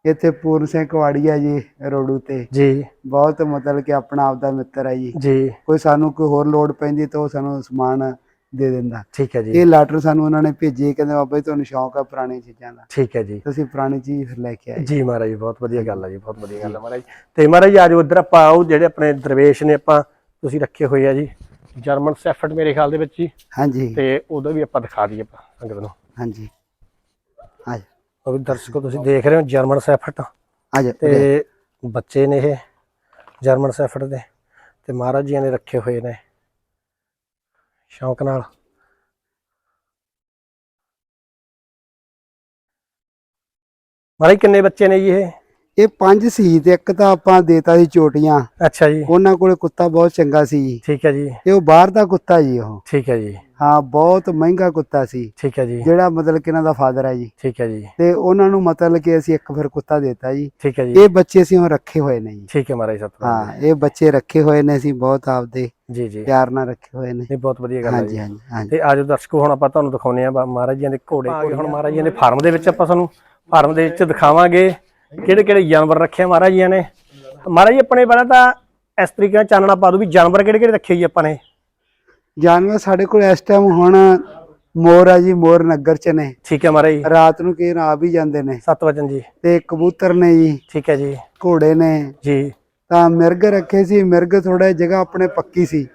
C: ਇੱਥੇ ਪੂਰਨ ਸਿੰਘ ਕਵਾੜੀਆ ਜੀ ਰੋਡੂ ਤੇ।
A: ਜੀ।
C: ਬਹੁਤ ਮਤਲਬ ਕਿ ਆਪਣਾ ਆਪ ਦਾ ਮਿੱਤਰ ਹੈ ਜੀ।
A: ਜੀ।
C: ਕੋਈ ਸਾਨੂੰ ਕੋਈ ਹੋਰ ਲੋੜ ਪੈਂਦੀ ਤਾਂ ਉਹ ਸਾਨੂੰ ਸਮਾਨ ਦੇ ਦਿੰਦਾ।
A: ਠੀਕ ਹੈ ਜੀ।
C: ਇਹ ਲਾਟਰ ਸਾਨੂੰ ਉਹਨਾਂ ਨੇ ਭੇਜੀ ਕਹਿੰਦੇ ਬਾਬਾ ਜੀ ਤੁਹਾਨੂੰ ਸ਼ੌਂਕ ਆ ਪੁਰਾਣੀ ਚੀਜ਼ਾਂ ਦਾ।
A: ਠੀਕ ਹੈ ਜੀ।
C: ਤੁਸੀਂ ਪੁਰਾਣੀ ਚੀਜ਼ ਫਿਰ ਲੈ ਕੇ ਆਏ
A: ਜੀ ਮਹਾਰਾਜ ਜੀ ਬਹੁਤ ਵਧੀਆ ਗੱਲ ਹੈ ਜੀ ਬਹੁਤ ਵਧੀਆ ਗੱਲ ਹੈ ਮਹਾਰਾਜ ਤੇ ਮਹਾਰਾਜ ਜੀ ਆਜੋ ਇੱਧਰ ਆਪਾਂ ਉਹ ਜਿਹੜੇ ਆਪਣੇ ਦਰਵੇਸ਼ ਨੇ ਆਪਾਂ ਤੁਸੀਂ ਰੱਖੇ ਹੋਏ ਆ ਜੀ। ਜਰਮਨ ਸੈਫਰਡ ਮੇਰੇ ਖਿਆਲ ਦੇ ਵਿੱਚ ਜੀ।
C: ਹਾਂਜੀ।
A: ਤੇ ਉਹਦਾ ਵੀ ਆਪਾਂ ਦਿਖਾ ਦਈਏ ਆਪਾਂ ਸੰਗਤ ਨੂੰ।
C: ਹਾਂਜੀ। ਆ ਜਾ
A: ਉਹ ਵੀ ਦਰਸ਼ਕੋ ਤੁਸੀਂ ਦੇਖ ਰਹੇ ਹੋ ਜਰਮਨ ਸੈਫਰਡ
C: ਆ ਜਾ
A: ਤੇ ਬੱਚੇ ਨੇ ਇਹ ਜਰਮਨ ਸੈਫਰਡ ਦੇ ਤੇ ਮਹਾਰਾਜ ਜੀ ਨੇ ਰੱਖੇ ਹੋਏ ਨੇ। ਸ਼ੌਂਕ ਨਾਲ। ਮਹਾਰਾਜ ਕਿੰਨੇ ਬੱਚੇ ਨੇ ਜੀ ਇਹ?
C: ਇਹ ਪੰਜ ਸੀ ਤੇ ਇੱਕ ਤਾਂ ਆਪਾਂ ਦੇਤਾ ਸੀ ਚੋਟੀਆਂ।
A: ਅੱਛਾ ਜੀ।
C: ਉਹਨਾਂ ਕੋਲੇ ਕੁੱਤਾ ਬਹੁਤ ਚੰਗਾ ਸੀ ਜੀ।
A: ਠੀਕ ਹੈ ਜੀ।
C: ਤੇ ਉਹ ਬਾਹਰ ਦਾ ਕੁੱਤਾ ਜੀ ਉਹ।
A: ਠੀਕ ਹੈ ਜੀ।
C: ਹਾਂ ਬਹੁਤ ਮਹਿੰਗਾ ਕੁੱਤਾ ਸੀ।
A: ਠੀਕ ਹੈ ਜੀ।
C: ਜਿਹੜਾ ਮਤਲਬ ਕਿ ਇਹਨਾਂ ਦਾ ਫਾਦਰ ਹੈ ਜੀ।
A: ਠੀਕ ਹੈ ਜੀ।
C: ਤੇ ਉਹਨਾਂ ਨੂੰ ਮਤਲਬ ਕਿ ਅਸੀਂ ਇੱਕ ਫਿਰ ਕੁੱਤਾ ਦੇਤਾ ਜੀ।
A: ਠੀਕ ਹੈ ਜੀ।
C: ਇਹ ਬੱਚੇ ਅਸੀਂ ਹੁਣ ਰੱਖੇ ਹੋਏ ਨੇ ਜੀ।
A: ਠੀਕ ਹੈ ਮਹਾਰਾਜ ਸਤਿ
C: ਹਾਂ ਇਹ ਬੱਚੇ ਰੱਖੇ ਹੋਏ ਨੇ ਅਸੀਂ ਬਹੁਤ ਆਪਦੇ
A: ਜੀ ਜੀ।
C: ਪਿਆਰ ਨਾਲ ਰੱਖੇ ਹੋਏ ਨੇ।
A: ਇਹ ਬਹੁਤ ਵਧੀਆ ਗੱਲ ਹੈ
C: ਹਾਂਜੀ
A: ਜੀ।
C: ਹਾਂਜੀ ਹਾਂਜੀ
A: ਤੇ ਆਜੋ ਦਰਸ਼ਕੋ ਹੁਣ ਆਪਾਂ ਤੁਹਾਨੂੰ ਦਿਖਾਉਨੇ ਆ ਮਹਾਰਾਜ ਜੀ ਦੇ ਘੋੜੇ। ਘੋੜੇ ਹੁਣ ਮਹਾਰਾਜ ਜੀ ਦੇ ਫਾਰਮ ਦੇ ਵਿੱਚ ਆਪਾਂ ਤੁਹਾਨੂੰ ਫਾਰਮ ਦੇ ਵਿੱਚ ਦਿਖਾਵਾਂਗੇ ਕਿਹੜੇ ਕਿਹੜੇ ਜਾਨਵਰ ਰੱਖੇ ਆ ਮਹਾਰਾਜ ਜੀ ਨੇ। ਮਹਾਰਾਜ ਜੀ ਆਪਣੇ ਪਹਿਲਾਂ ਤਾਂ ਇਸ ਤਰੀਕੇ ਨਾਲ ਚਾਨਣਾ ਪਾ ਦੋ ਵੀ ਜਾਨਵਰ ਕਿਹੜੇ ਕਿਹੜੇ ਰੱਖੇ ਜੀ ਆਪਾਂ ਨੇ?
C: ਜਾਨਵਰ ਸਾਡੇ ਕੋਲ ਇਸ ਟਾਈਮ ਹੁਣ ਮੋਰ ਆ ਜੀ ਮੋਰ ਨਗਰ ਚ ਨੇ।
A: ਠੀਕ ਹੈ ਮਹਾਰਾਜ ਜੀ।
C: ਰਾਤ ਨੂੰ ਕਈ ਆ ਵੀ ਜਾਂਦੇ ਨੇ।
A: ਸੱਤ ਵਚਨ ਜੀ।
C: ਤੇ ਕਬੂਤਰ ਨੇ ਜੀ
A: ਠੀਕ ਹੈ ਜੀ।
C: ਘੋੜੇ ਨੇ।
A: ਜੀ।
C: ਤਾਂ ਮਿਰਗ ਰੱਖੇ ਸੀ ਮਿਰਗ ਥੋੜਾ ਜਗ੍ਹਾ ਆਪਣੇ ਪੱਕੀ ਸੀ।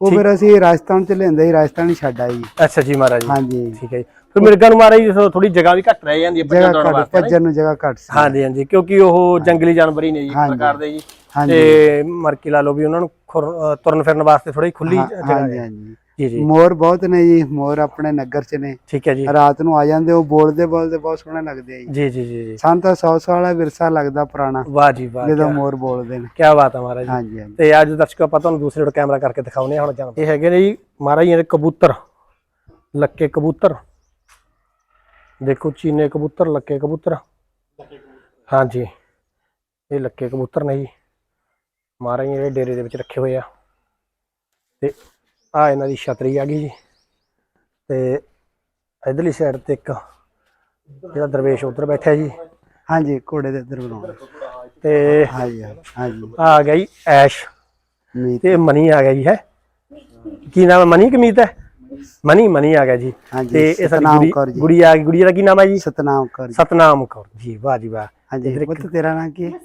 C: ਉਹ ਫਿਰ ਅਸੀਂ ਰਾਜਸਥਾਨ ਚ ਲੈਂਦੇ ਸੀ ਰਾਜਸਥਾਨ ਛੱਡ ਜੀ।
A: ਅੱਛਾ ਜੀ ਮਹਾਰਾਜ
C: ਹਾਂਜੀ।
A: ਠੀਕ ਹੈ ਜੀ। ਫਿਰ ਮਿਰਗਾਂ ਨੂੰ ਮਹਾਰਾਜ ਜੀ ਥੋੜੀ ਜਗ੍ਹਾ ਵੀ ਘੱਟ ਰਹਿ ਜਾਂਦੀ ਹੈ ਬੱਚਿਆਂ ਦੌੜਨ ਵਾਸਤੇ।
C: ਭੱਜਣ ਨੂੰ ਜਗ੍ਹਾ ਘੱਟ ਸੀ।
A: ਹਾਂਜੀ ਹਾਂਜੀ ਕਿਉਂਕਿ ਉਹ ਜੰਗਲੀ ਜਾਨਵਰ ਹੀ ਨੇ ਜੀ। ਪ੍ਰਕਾਰ ਦੇ ਜੀ। ਤੇ ਮਰਕੀ ਲਾ ਲਓ ਵੀ ਉਹਨਾਂ ਨੂੰ ਤੁਰਨ ਫਿਰਨ ਵਾਸਤੇ ਥੋੜੀ ਖੁੱਲੀ ਜਗ੍ਹਾ
C: ਹਾਂਜੀ ਹਾਂਜੀ।
A: ਜੀ ਜੀ।
C: ਮੋਰ ਬਹੁਤ ਨੇ ਜੀ ਮੋਰ ਆਪਣੇ ਨਗਰ ਚ ਨੇ।
A: ਠੀਕ ਹੈ ਜੀ।
C: ਰਾਤ ਨੂੰ ਆ ਜਾਂਦੇ ਉਹ ਬੋਲਦੇ ਬੋਲਦੇ ਬਹੁਤ ਸੋਹਣੇ ਲੱਗਦੇ ਆ ਜੀ।
A: ਜੀ ਜੀ ਜੀ
C: ਸਾਨੂੰ ਤਾਂ 100 ਸਾਲ ਵਿਰਸਾ ਲੱਗਦਾ ਪੁਰਾਣਾ
A: ਵਾਹ ਜੀ ਵਾਹ
C: ਜਦੋਂ ਮੋਰ ਬੋਲਦੇ ਨੇ।
A: ਕੀ ਬਾਤ ਹੈ ਮਹਾਰਾਜ
C: ਹਾਂਜੀ ਹਾਂਜੀ।
A: ਤੇ ਅੱਜ ਦਰਸ਼ਕੋ ਆਪਾਂ ਤੁਹਾਨੂੰ ਦੂਸਰੇ ਕੈਮਰਾ ਕਰਕੇ ਦਿਖਾਉਨੇ ਆ ਹੁਣ ਜਾਨ ਇਹ ਹੈਗੇ ਨੇ ਜੀ ਮਹਾਰਾਜ ਜੀ ਕਬੂਤਰ ਲੱਕੇ ਕਬੂਤਰ। ਦੇਖੋ ਚੀਨੇ ਕਬੂਤਰ ਲੱਕੇ ਕਬੂਤਰ। ਹਾਂਜੀ। ਇਹ ਲੱਕੇ ਕਬੂਤਰ ਨੇ ਜੀ। ਮਹਾਰਾਜ ਜੀ ਦੇ ਡੇਰੇ ਦੇ ਵਿੱਚ ਰੱਖੇ ਹੋਏ ਆ। ਤੇ ਆ ਇਹਨਾਂ ਦੀ ਛਤਰੀ ਆ ਗਈ ਜੀ। ਤੇ ਇਧਰਲੀ ਸਾਈਡ ਤੇ ਇੱਕ ਜਿਹੜਾ ਦਰਵੇਸ਼ ਉਧਰ ਬੈਠਾ ਜੀ।
C: ਹਾਂਜੀ ਘੋੜੇ ਦੇ ਇੱਧਰ ਬਣਾਉਣਾ।
A: ਤੇ
C: ਹਾਂਜੀ ਹਾਂਜੀ।
A: ਆ ਗਿਆ ਜੀ ਐਸ਼। ਤੇ ਮਨੀ ਆ ਗਿਆ ਜੀ ਹੈ। ਕੀ ਨਾਮ ਹੈ? ਮਨੀ ਕਿ ਮੀਤ ਹੈ? ਮਨੀ ਮਨੀ ਆ ਗਿਆ ਜੀ। ਤੇ ਇਹ ਸਾਡੀ ਗੁੜੀ ਆ ਗਈ। ਗੁੜੀ ਦਾ ਕੀ ਨਾਮ ਹੈ ਜੀ?
C: ਸਤਨਾਮ ਕੌਰ ਜੀ।
A: ਸਤਨਾਮ ਕੌਰ। ਜੀ ਵਾਹ ਜੀ ਵਾਹ।
C: ਹਾਂਜੀ ਪੁੱਤ ਤੇਰਾ ਨਾਂ ਕੀ ਹੈ?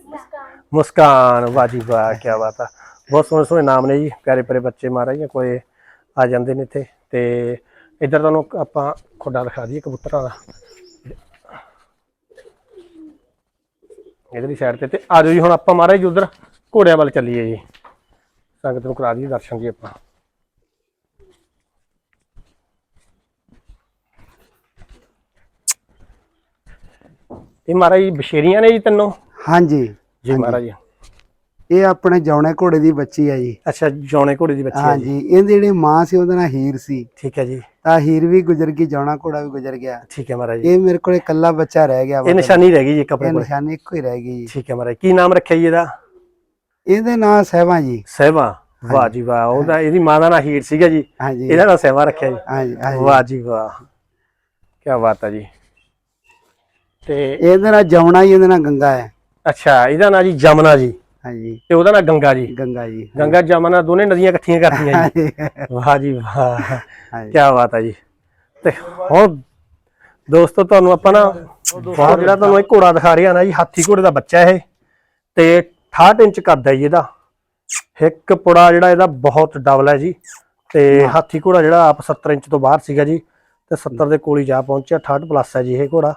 A: ਮੁਸਕਾਨ। ਵਾਹ ਜੀ ਵਾਹ ਕੀ ਬਾਤ ਆ। ਬਹੁਤ ਸੋਹਣੇ ਸੋਹਣੇ ਨਾਮ ਨੇ ਜੀ। ਪਿਆਰੇ ਪਿਆਰੇ ਬੱਚੇ ਮਹਾਰਾਜ ਜੀ ਕੋਲੇ ਆ ਜਾਂਦੇ ਨੇ ਇੱਥੇ। ਤੇ ਇੱਧਰ ਤੁਹਾਨੂੰ ਆਪਾਂ ਖੁੱਡਾ ਦਿਖਾ ਦਈਏ ਕਬੂਤਰਾਂ ਦਾ। ਇਧਰਲੀ ਸਾਈਡ ਤੇ ਤੇ ਆ ਜਾਓ ਜੀ। ਹੁਣ ਆਪਾਂ ਮਹਾਰਾਜ ਜੀ ਉਧਰ ਘੋੜਿਆਂ ਵੱਲ ਚੱਲੀਏ ਜੀ। ਸੰਗਤ ਨੂੰ ਕਰਾ ਦਈਏ ਦਰਸ਼ਨ ਜੀ ਆਪਾਂ। ਇਹ ਮਹਾਰਾਜ ਜੀ ਬਸ਼ੇਰੀਆਂ ਨੇ ਜੀ ਤੈਨੂੰ?
C: ਹਾਂਜੀ।
A: ਜੀ ਮਹਾਰਾਜ ਜੀ।
C: ਇਹ ਆਪਣੇ ਜੌਣੇ ਘੋੜੇ ਦੀ ਬੱਚੀ ਹੈ ਜੀ।
A: ਅੱਛਾ ਜੌਣੇ ਘੋੜੇ ਦੀ ਬੱਚੀ ਹੈ ਜੀ।
C: ਹਾਂਜੀ ਇਹਦੀ ਜਿਹੜੀ ਮਾਂ ਸੀ ਉਹਦਾ ਨਾਂ ਹੀਰ ਸੀ।
A: ਠੀਕ ਹੈ ਜੀ।
C: ਤਾਂ ਹੀਰ ਵੀ ਗੁਜ਼ਰ ਗਈ ਜੌਣਾ ਘੋੜਾ ਵੀ ਗੁਜ਼ਰ ਗਿਆ।
A: ਠੀਕ ਹੈ ਮਹਾਰਾਜ ਜੀ।
C: ਇਹ ਮੇਰੇ ਕੋਲ ਇਕੱਲਾ ਬੱਚਾ ਰਹਿ ਗਿਆ
A: ਇਹ ਨਿਸ਼ਾਨੀ ਰਹਿ ਗਈ ਜੀ
C: ਇਹ
A: ਕੋਲ।
C: ਨਿਸ਼ਾਨੀ ਇੱਕੋ ਹੀ ਰਹਿ ਗਈ ਜੀ।
A: ਠੀਕ ਹੈ ਮਹਾਰਾਜ ਕੀ ਨਾਮ ਰੱਖਿਆ ਜੀ ਇਹਦਾ?
C: ਇਹਦੇ ਨਾਂ ਸਹਿਬਾ ਜੀ।
A: ਸਹਿਬਾ ਵਾਹ ਜੀ ਵਾਹ ਉਹਦਾ ਇਹਦੀ ਮਾਂ ਦਾ ਨਾਂ ਹੀਰ ਸੀਗਾ ਜੀ।
C: ਹਾਂਜੀ।
A: ਇਹਦਾ ਨਾਂ ਸਹਿਬਾ ਰੱਖਿਆ ਜੀ।
C: ਹਾਂਜੀ ਹਾਂਜੀ।
A: ਵਾਹ ਜੀ ਵਾਹ। ਕੀ ਬਾਤ ਹੈ ਜੀ। ਤੇ
C: ਇਹਦੇ ਨਾਲ ਜੌਣਾ ਹੀ ਇਹਦੇ ਨਾਲ ਗੰਗਾ ਹੈ।
A: ਅੱਛਾ ਇਹਦਾ ਨਾਂ ਜੀ ਜਮਨਾ ਜੀ।
C: ਹਾਂਜੀ।
A: ਤੇ ਉਹਦਾ ਨਾਂ ਗੰਗਾ ਜੀ।
C: ਗੰਗਾ ਜੀ
A: ਗੰਗਾ ਜਮਨਾ ਦੋਨੇ ਨਦੀਆਂ ਇਕੱਠੀਆਂ ਕਰਦੀਆਂ ਜੀ। ਵਾਹ ਜੀ ਵਾਹ। ਕੀ ਬਾਤ ਹੈ ਜੀ। ਤੇ ਹੁਣ ਦੋਸਤੋ ਤੁਹਾਨੂੰ ਆਪਾਂ ਨਾ ਬਹੁਤ ਜਿਹੜਾ ਤੁਹਾਨੂੰ ਇਹ ਘੋੜਾ ਦਿਖਾ ਰਿਹਾ ਨਾ ਜੀ ਹਾਥੀ ਘੋੜੇ ਦਾ ਬੱਚਾ ਇਹ। ਤੇ 68 ਇੰਚ ਕੱਦ ਹੈ ਜੀ ਇਹਦਾ। ਇੱਕ ਪੁੜਾ ਜਿਹੜਾ ਇਹਦਾ ਬਹੁਤ ਡਬਲ ਹੈ ਜੀ। ਤੇ ਹਾਥੀ ਘੋੜਾ ਜਿਹੜਾ ਆਪ 70 ਇੰਚ ਤੋਂ ਬਾਹਰ ਸੀਗਾ ਜੀ। ਤੇ 70 ਦੇ ਕੋਲ ਹੀ ਜਾ ਪਹੁੰਚਿਆ 68 ਪਲੱਸ ਹੈ ਜੀ ਇਹ ਘੋੜਾ।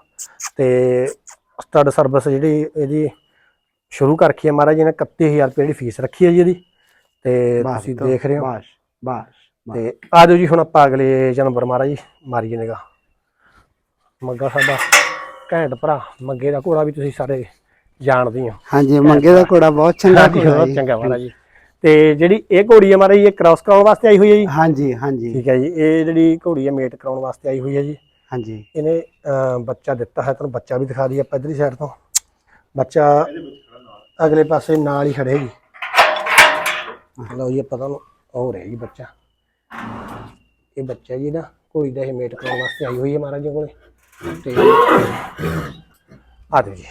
A: ਤੇ ਸਟੱਡ ਸਰਵਿਸ ਜਿਹੜੀ ਇਹਦੀ ਸ਼ੁਰੂ ਕਰ ਰੱਖੀ ਹੈ ਮਹਾਰਾਜ ਜੀ ਨੇ 31000 ਰੁਪਏ ਦੀ ਫੀਸ ਰੱਖੀ ਹੈ ਜੀ ਇਹਦੀ। ਤੇ ਤੁਸੀਂ ਦੇਖ ਰਹੇ ਹੋ।
C: ਬਸ ਬਸ।
A: ਤੇ ਆ ਜਾਓ ਜੀ ਹੁਣ ਆਪਾਂ ਅਗਲੇ ਜਾਨਵਰ ਮਹਾਰਾਜ ਜੀ ਮਾਰੀਏ ਨਿਗਾ ਮੱਗਾ ਸਾਡਾ ਘੈਂਟ ਭਰਾ ਮੱਗੇ ਦਾ ਘੋੜਾ ਵੀ ਤੁਸੀਂ ਸਾਰੇ ਜਾਣਦੇ ਹੋ
C: ਹਾਂਜੀ ਮੰਗੇ ਦਾ ਘੋੜਾ ਬਹੁਤ ਚੰਗਾ ਘੋੜਾ ਜੀ।
A: ਚੰਗਾ ਮਹਾਰਾਜ। ਜੀ ਤੇ ਜਿਹੜੀ ਇਹ ਘੋੜੀ ਹੈ ਮਹਾਰਾਜ ਇਹ ਕ੍ਰਾਸ ਕਰਾਉਣ ਵਾਸਤੇ ਆਈ ਹੋਈ ਹੈ ਜੀ?
C: ਹਾਂਜੀ ਹਾਂਜੀ।
A: ਠੀਕ ਹੈ ਜੀ ਇਹ ਜਿਹੜੀ ਘੋੜੀ ਹੈ ਮੇਟ ਕਰਾਉਣ ਵਾਸਤੇ ਆਈ ਹੋਈ ਹੈ ਜੀ।
C: ਹਾਂਜੀ।
A: ਇਹਨੇ ਬੱਚਾ ਦਿੱਤਾ ਹੈ ਤੁਹਾਨੂੰ ਬੱਚਾ ਵੀ ਦਿਖਾ ਦਈਏ ਆਪਾਂ ਇਧਰਲੀ ਸਾਈਡ ਤੋਂ। ਬੱਚਾ ਅਗਲੇ ਪਾਸੇ ਨਾਲ ਹੀ ਖੜੇ ਜੀ। ਲਓ ਜੀ ਆਪਾਂ ਤੁਹਾਨੂੰ ਹੋ ਰਿਹਾ ਜੀ ਬੱਚਾ। ਇਹ ਬੱਚਾ ਜੀ ਨਾ ਕੋਈ ਦਾ ਇਹ ਮੇਟ ਕਰਾਉਣ ਵਾਸਤੇ ਆਈ ਹੋਈ ਹੈ ਮਹਾਰਾਜ ਜੀ ਕੋਲੇ। ਤੇ ਆ ਦਿਓ ਜੀ।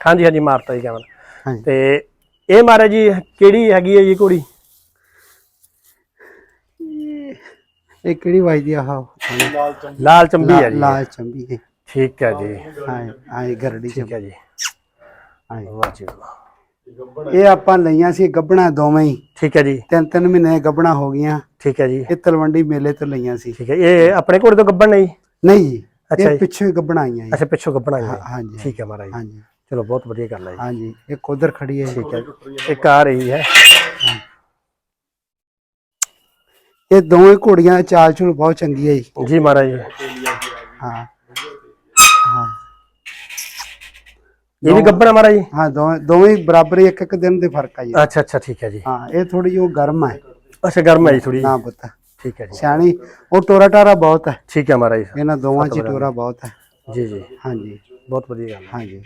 A: ਹਾਂਜੀ ਹਾਂਜੀ ਮਾਰਤਾ ਜੀ ਕੈਮਰਾ।
C: ਹਾਂਜੀ।
A: ਤੇ ਇਹ ਮਹਾਰਾਜ ਜੀ ਕਿਹੜੀ ਹੈਗੀ ਹੈ ਜੀ ਘੋੜੀ?
C: ਇਹ ਕਿਹੜੀ ਵਜਦੀ ਆ ਆਹ?
A: ਲਾਲ ਚੰਬੀ। ਹੈ ਜੀ।
C: ਲਾਲ ਚੰਬੀ ਹੈ।
A: ਠੀਕ ਹੈ ਜੀ।
C: ਹਾਂ ਹਾਂ ਗਰੜੀ ਚ
A: ਠੀਕ ਹੈ ਜੀ।
C: ਹਾਂ
A: ਵਾਹ ਜੀ ਵਾਹ।
C: ਇਹ ਆਪਾਂ ਲਈਆਂ ਸੀ ਗੱਬਣਾ ਦੋਵੇਂ ਹੀ।
A: ਠੀਕ ਹੈ ਜੀ।
C: ਤਿੰਨ ਤਿੰਨ ਮਹੀਨੇ ਗੱਬਣਾ ਹੋ ਗਈਆਂ।
A: ਠੀਕ ਹੈ ਜੀ।
C: ਇਹ ਤਲਵੰਡੀ ਮੇਲੇ ਤੋਂ ਲਈਆਂ ਸੀ।
A: ਠੀਕ ਹੈ। ਇਹ ਆਪਣੇ ਘੋੜੇ ਤੋਂ ਗੱਬਣ ਨਹੀਂ?
C: ਨਹੀਂ ਜੀ
A: ਅੱਛਾ ਜੀ।
C: ਇਹ ਪਿੱਛੇ ਗੱਬਣਾ ਆਈਆਂ ਜੀ।
A: ਅੱਛਾ ਪਿੱਛੋਂ ਗੱਬਣ
C: ਹਾਂ-
A: ਆਈ
C: ਹਾਂਜੀ।
A: ਠੀਕ ਹੈ ਮਹਾਰਾਜ। ਜੀ
C: ਹਾਂਜੀ।
A: ਚਲੋ ਬਹੁਤ ਵਧੀਆ ਗੱਲ ਹੈ ਜੀ।
C: ਹਾਂਜੀ ਇੱਕ ਉਧਰ ਖੜੀ ਹੈ ਜੀ।
A: ਠੀਕ ਹੈ। ਇੱਕ ਆ ਰਹੀ ਹੈ।
C: ਇਹ ਦੋਵੇਂ ਘੋੜੀਆਂ ਚਾਲ ਚੁਲ ਬਹੁਤ ਚੰਗੀ ਹੈ ਜੀ।
A: ਜੀ ਮਹਾਰਾਜ। ਜੀ
C: ਹਾਂ। ਹਾਂ।
A: ਇਹ ਵੀ ਗੱਬਣ ਹੈ ਮਹਾਰਾਜ ਜੀ?
C: ਹਾਂ ਦੋਵੇਂ ਦੋਵੇਂ ਹੀ ਬਰਾਬਰ ਹੀ ਇੱਕ ਇੱਕ ਦਿਨ ਦੇ ਫ਼ਰਕ ਆ ਜੀ।
A: ਅੱਛਾ ਅੱਛਾ ਠੀਕ ਹੈ ਜੀ।
C: ਹਾਂ ਇਹ ਥੋੜੀ ਜਿਹੀ ਉਹ ਗਰਮ ਹੈ।
A: ਅੱਛਾ ਗਰਮ ਹੈ ਜੀ ਥੋੜੀ
C: ਨਾ ਪੁੱਤ।
A: ਠੀਕ ਹੈ ਜੀ।
C: ਸਿਆਣੀ ਉਹ ਟੋਰਾ ਟਾਰਾ ਬਹੁਤ ਹੈ।
A: ਠੀਕ ਹੈ ਮਹਾਰਾਜ ਜੀ।
C: ਇਹਨਾਂ ਦੋਵਾਂ ਚ ਟੋਰਾ ਬਹੁਤ ਹੈ।
A: ਜੀ ਜੀ।
C: ਹਾਂਜੀ।
A: ਬਹੁਤ ਵਧੀਆ ਗੱਲ ਹੈ।
C: ਹਾਂਜੀ।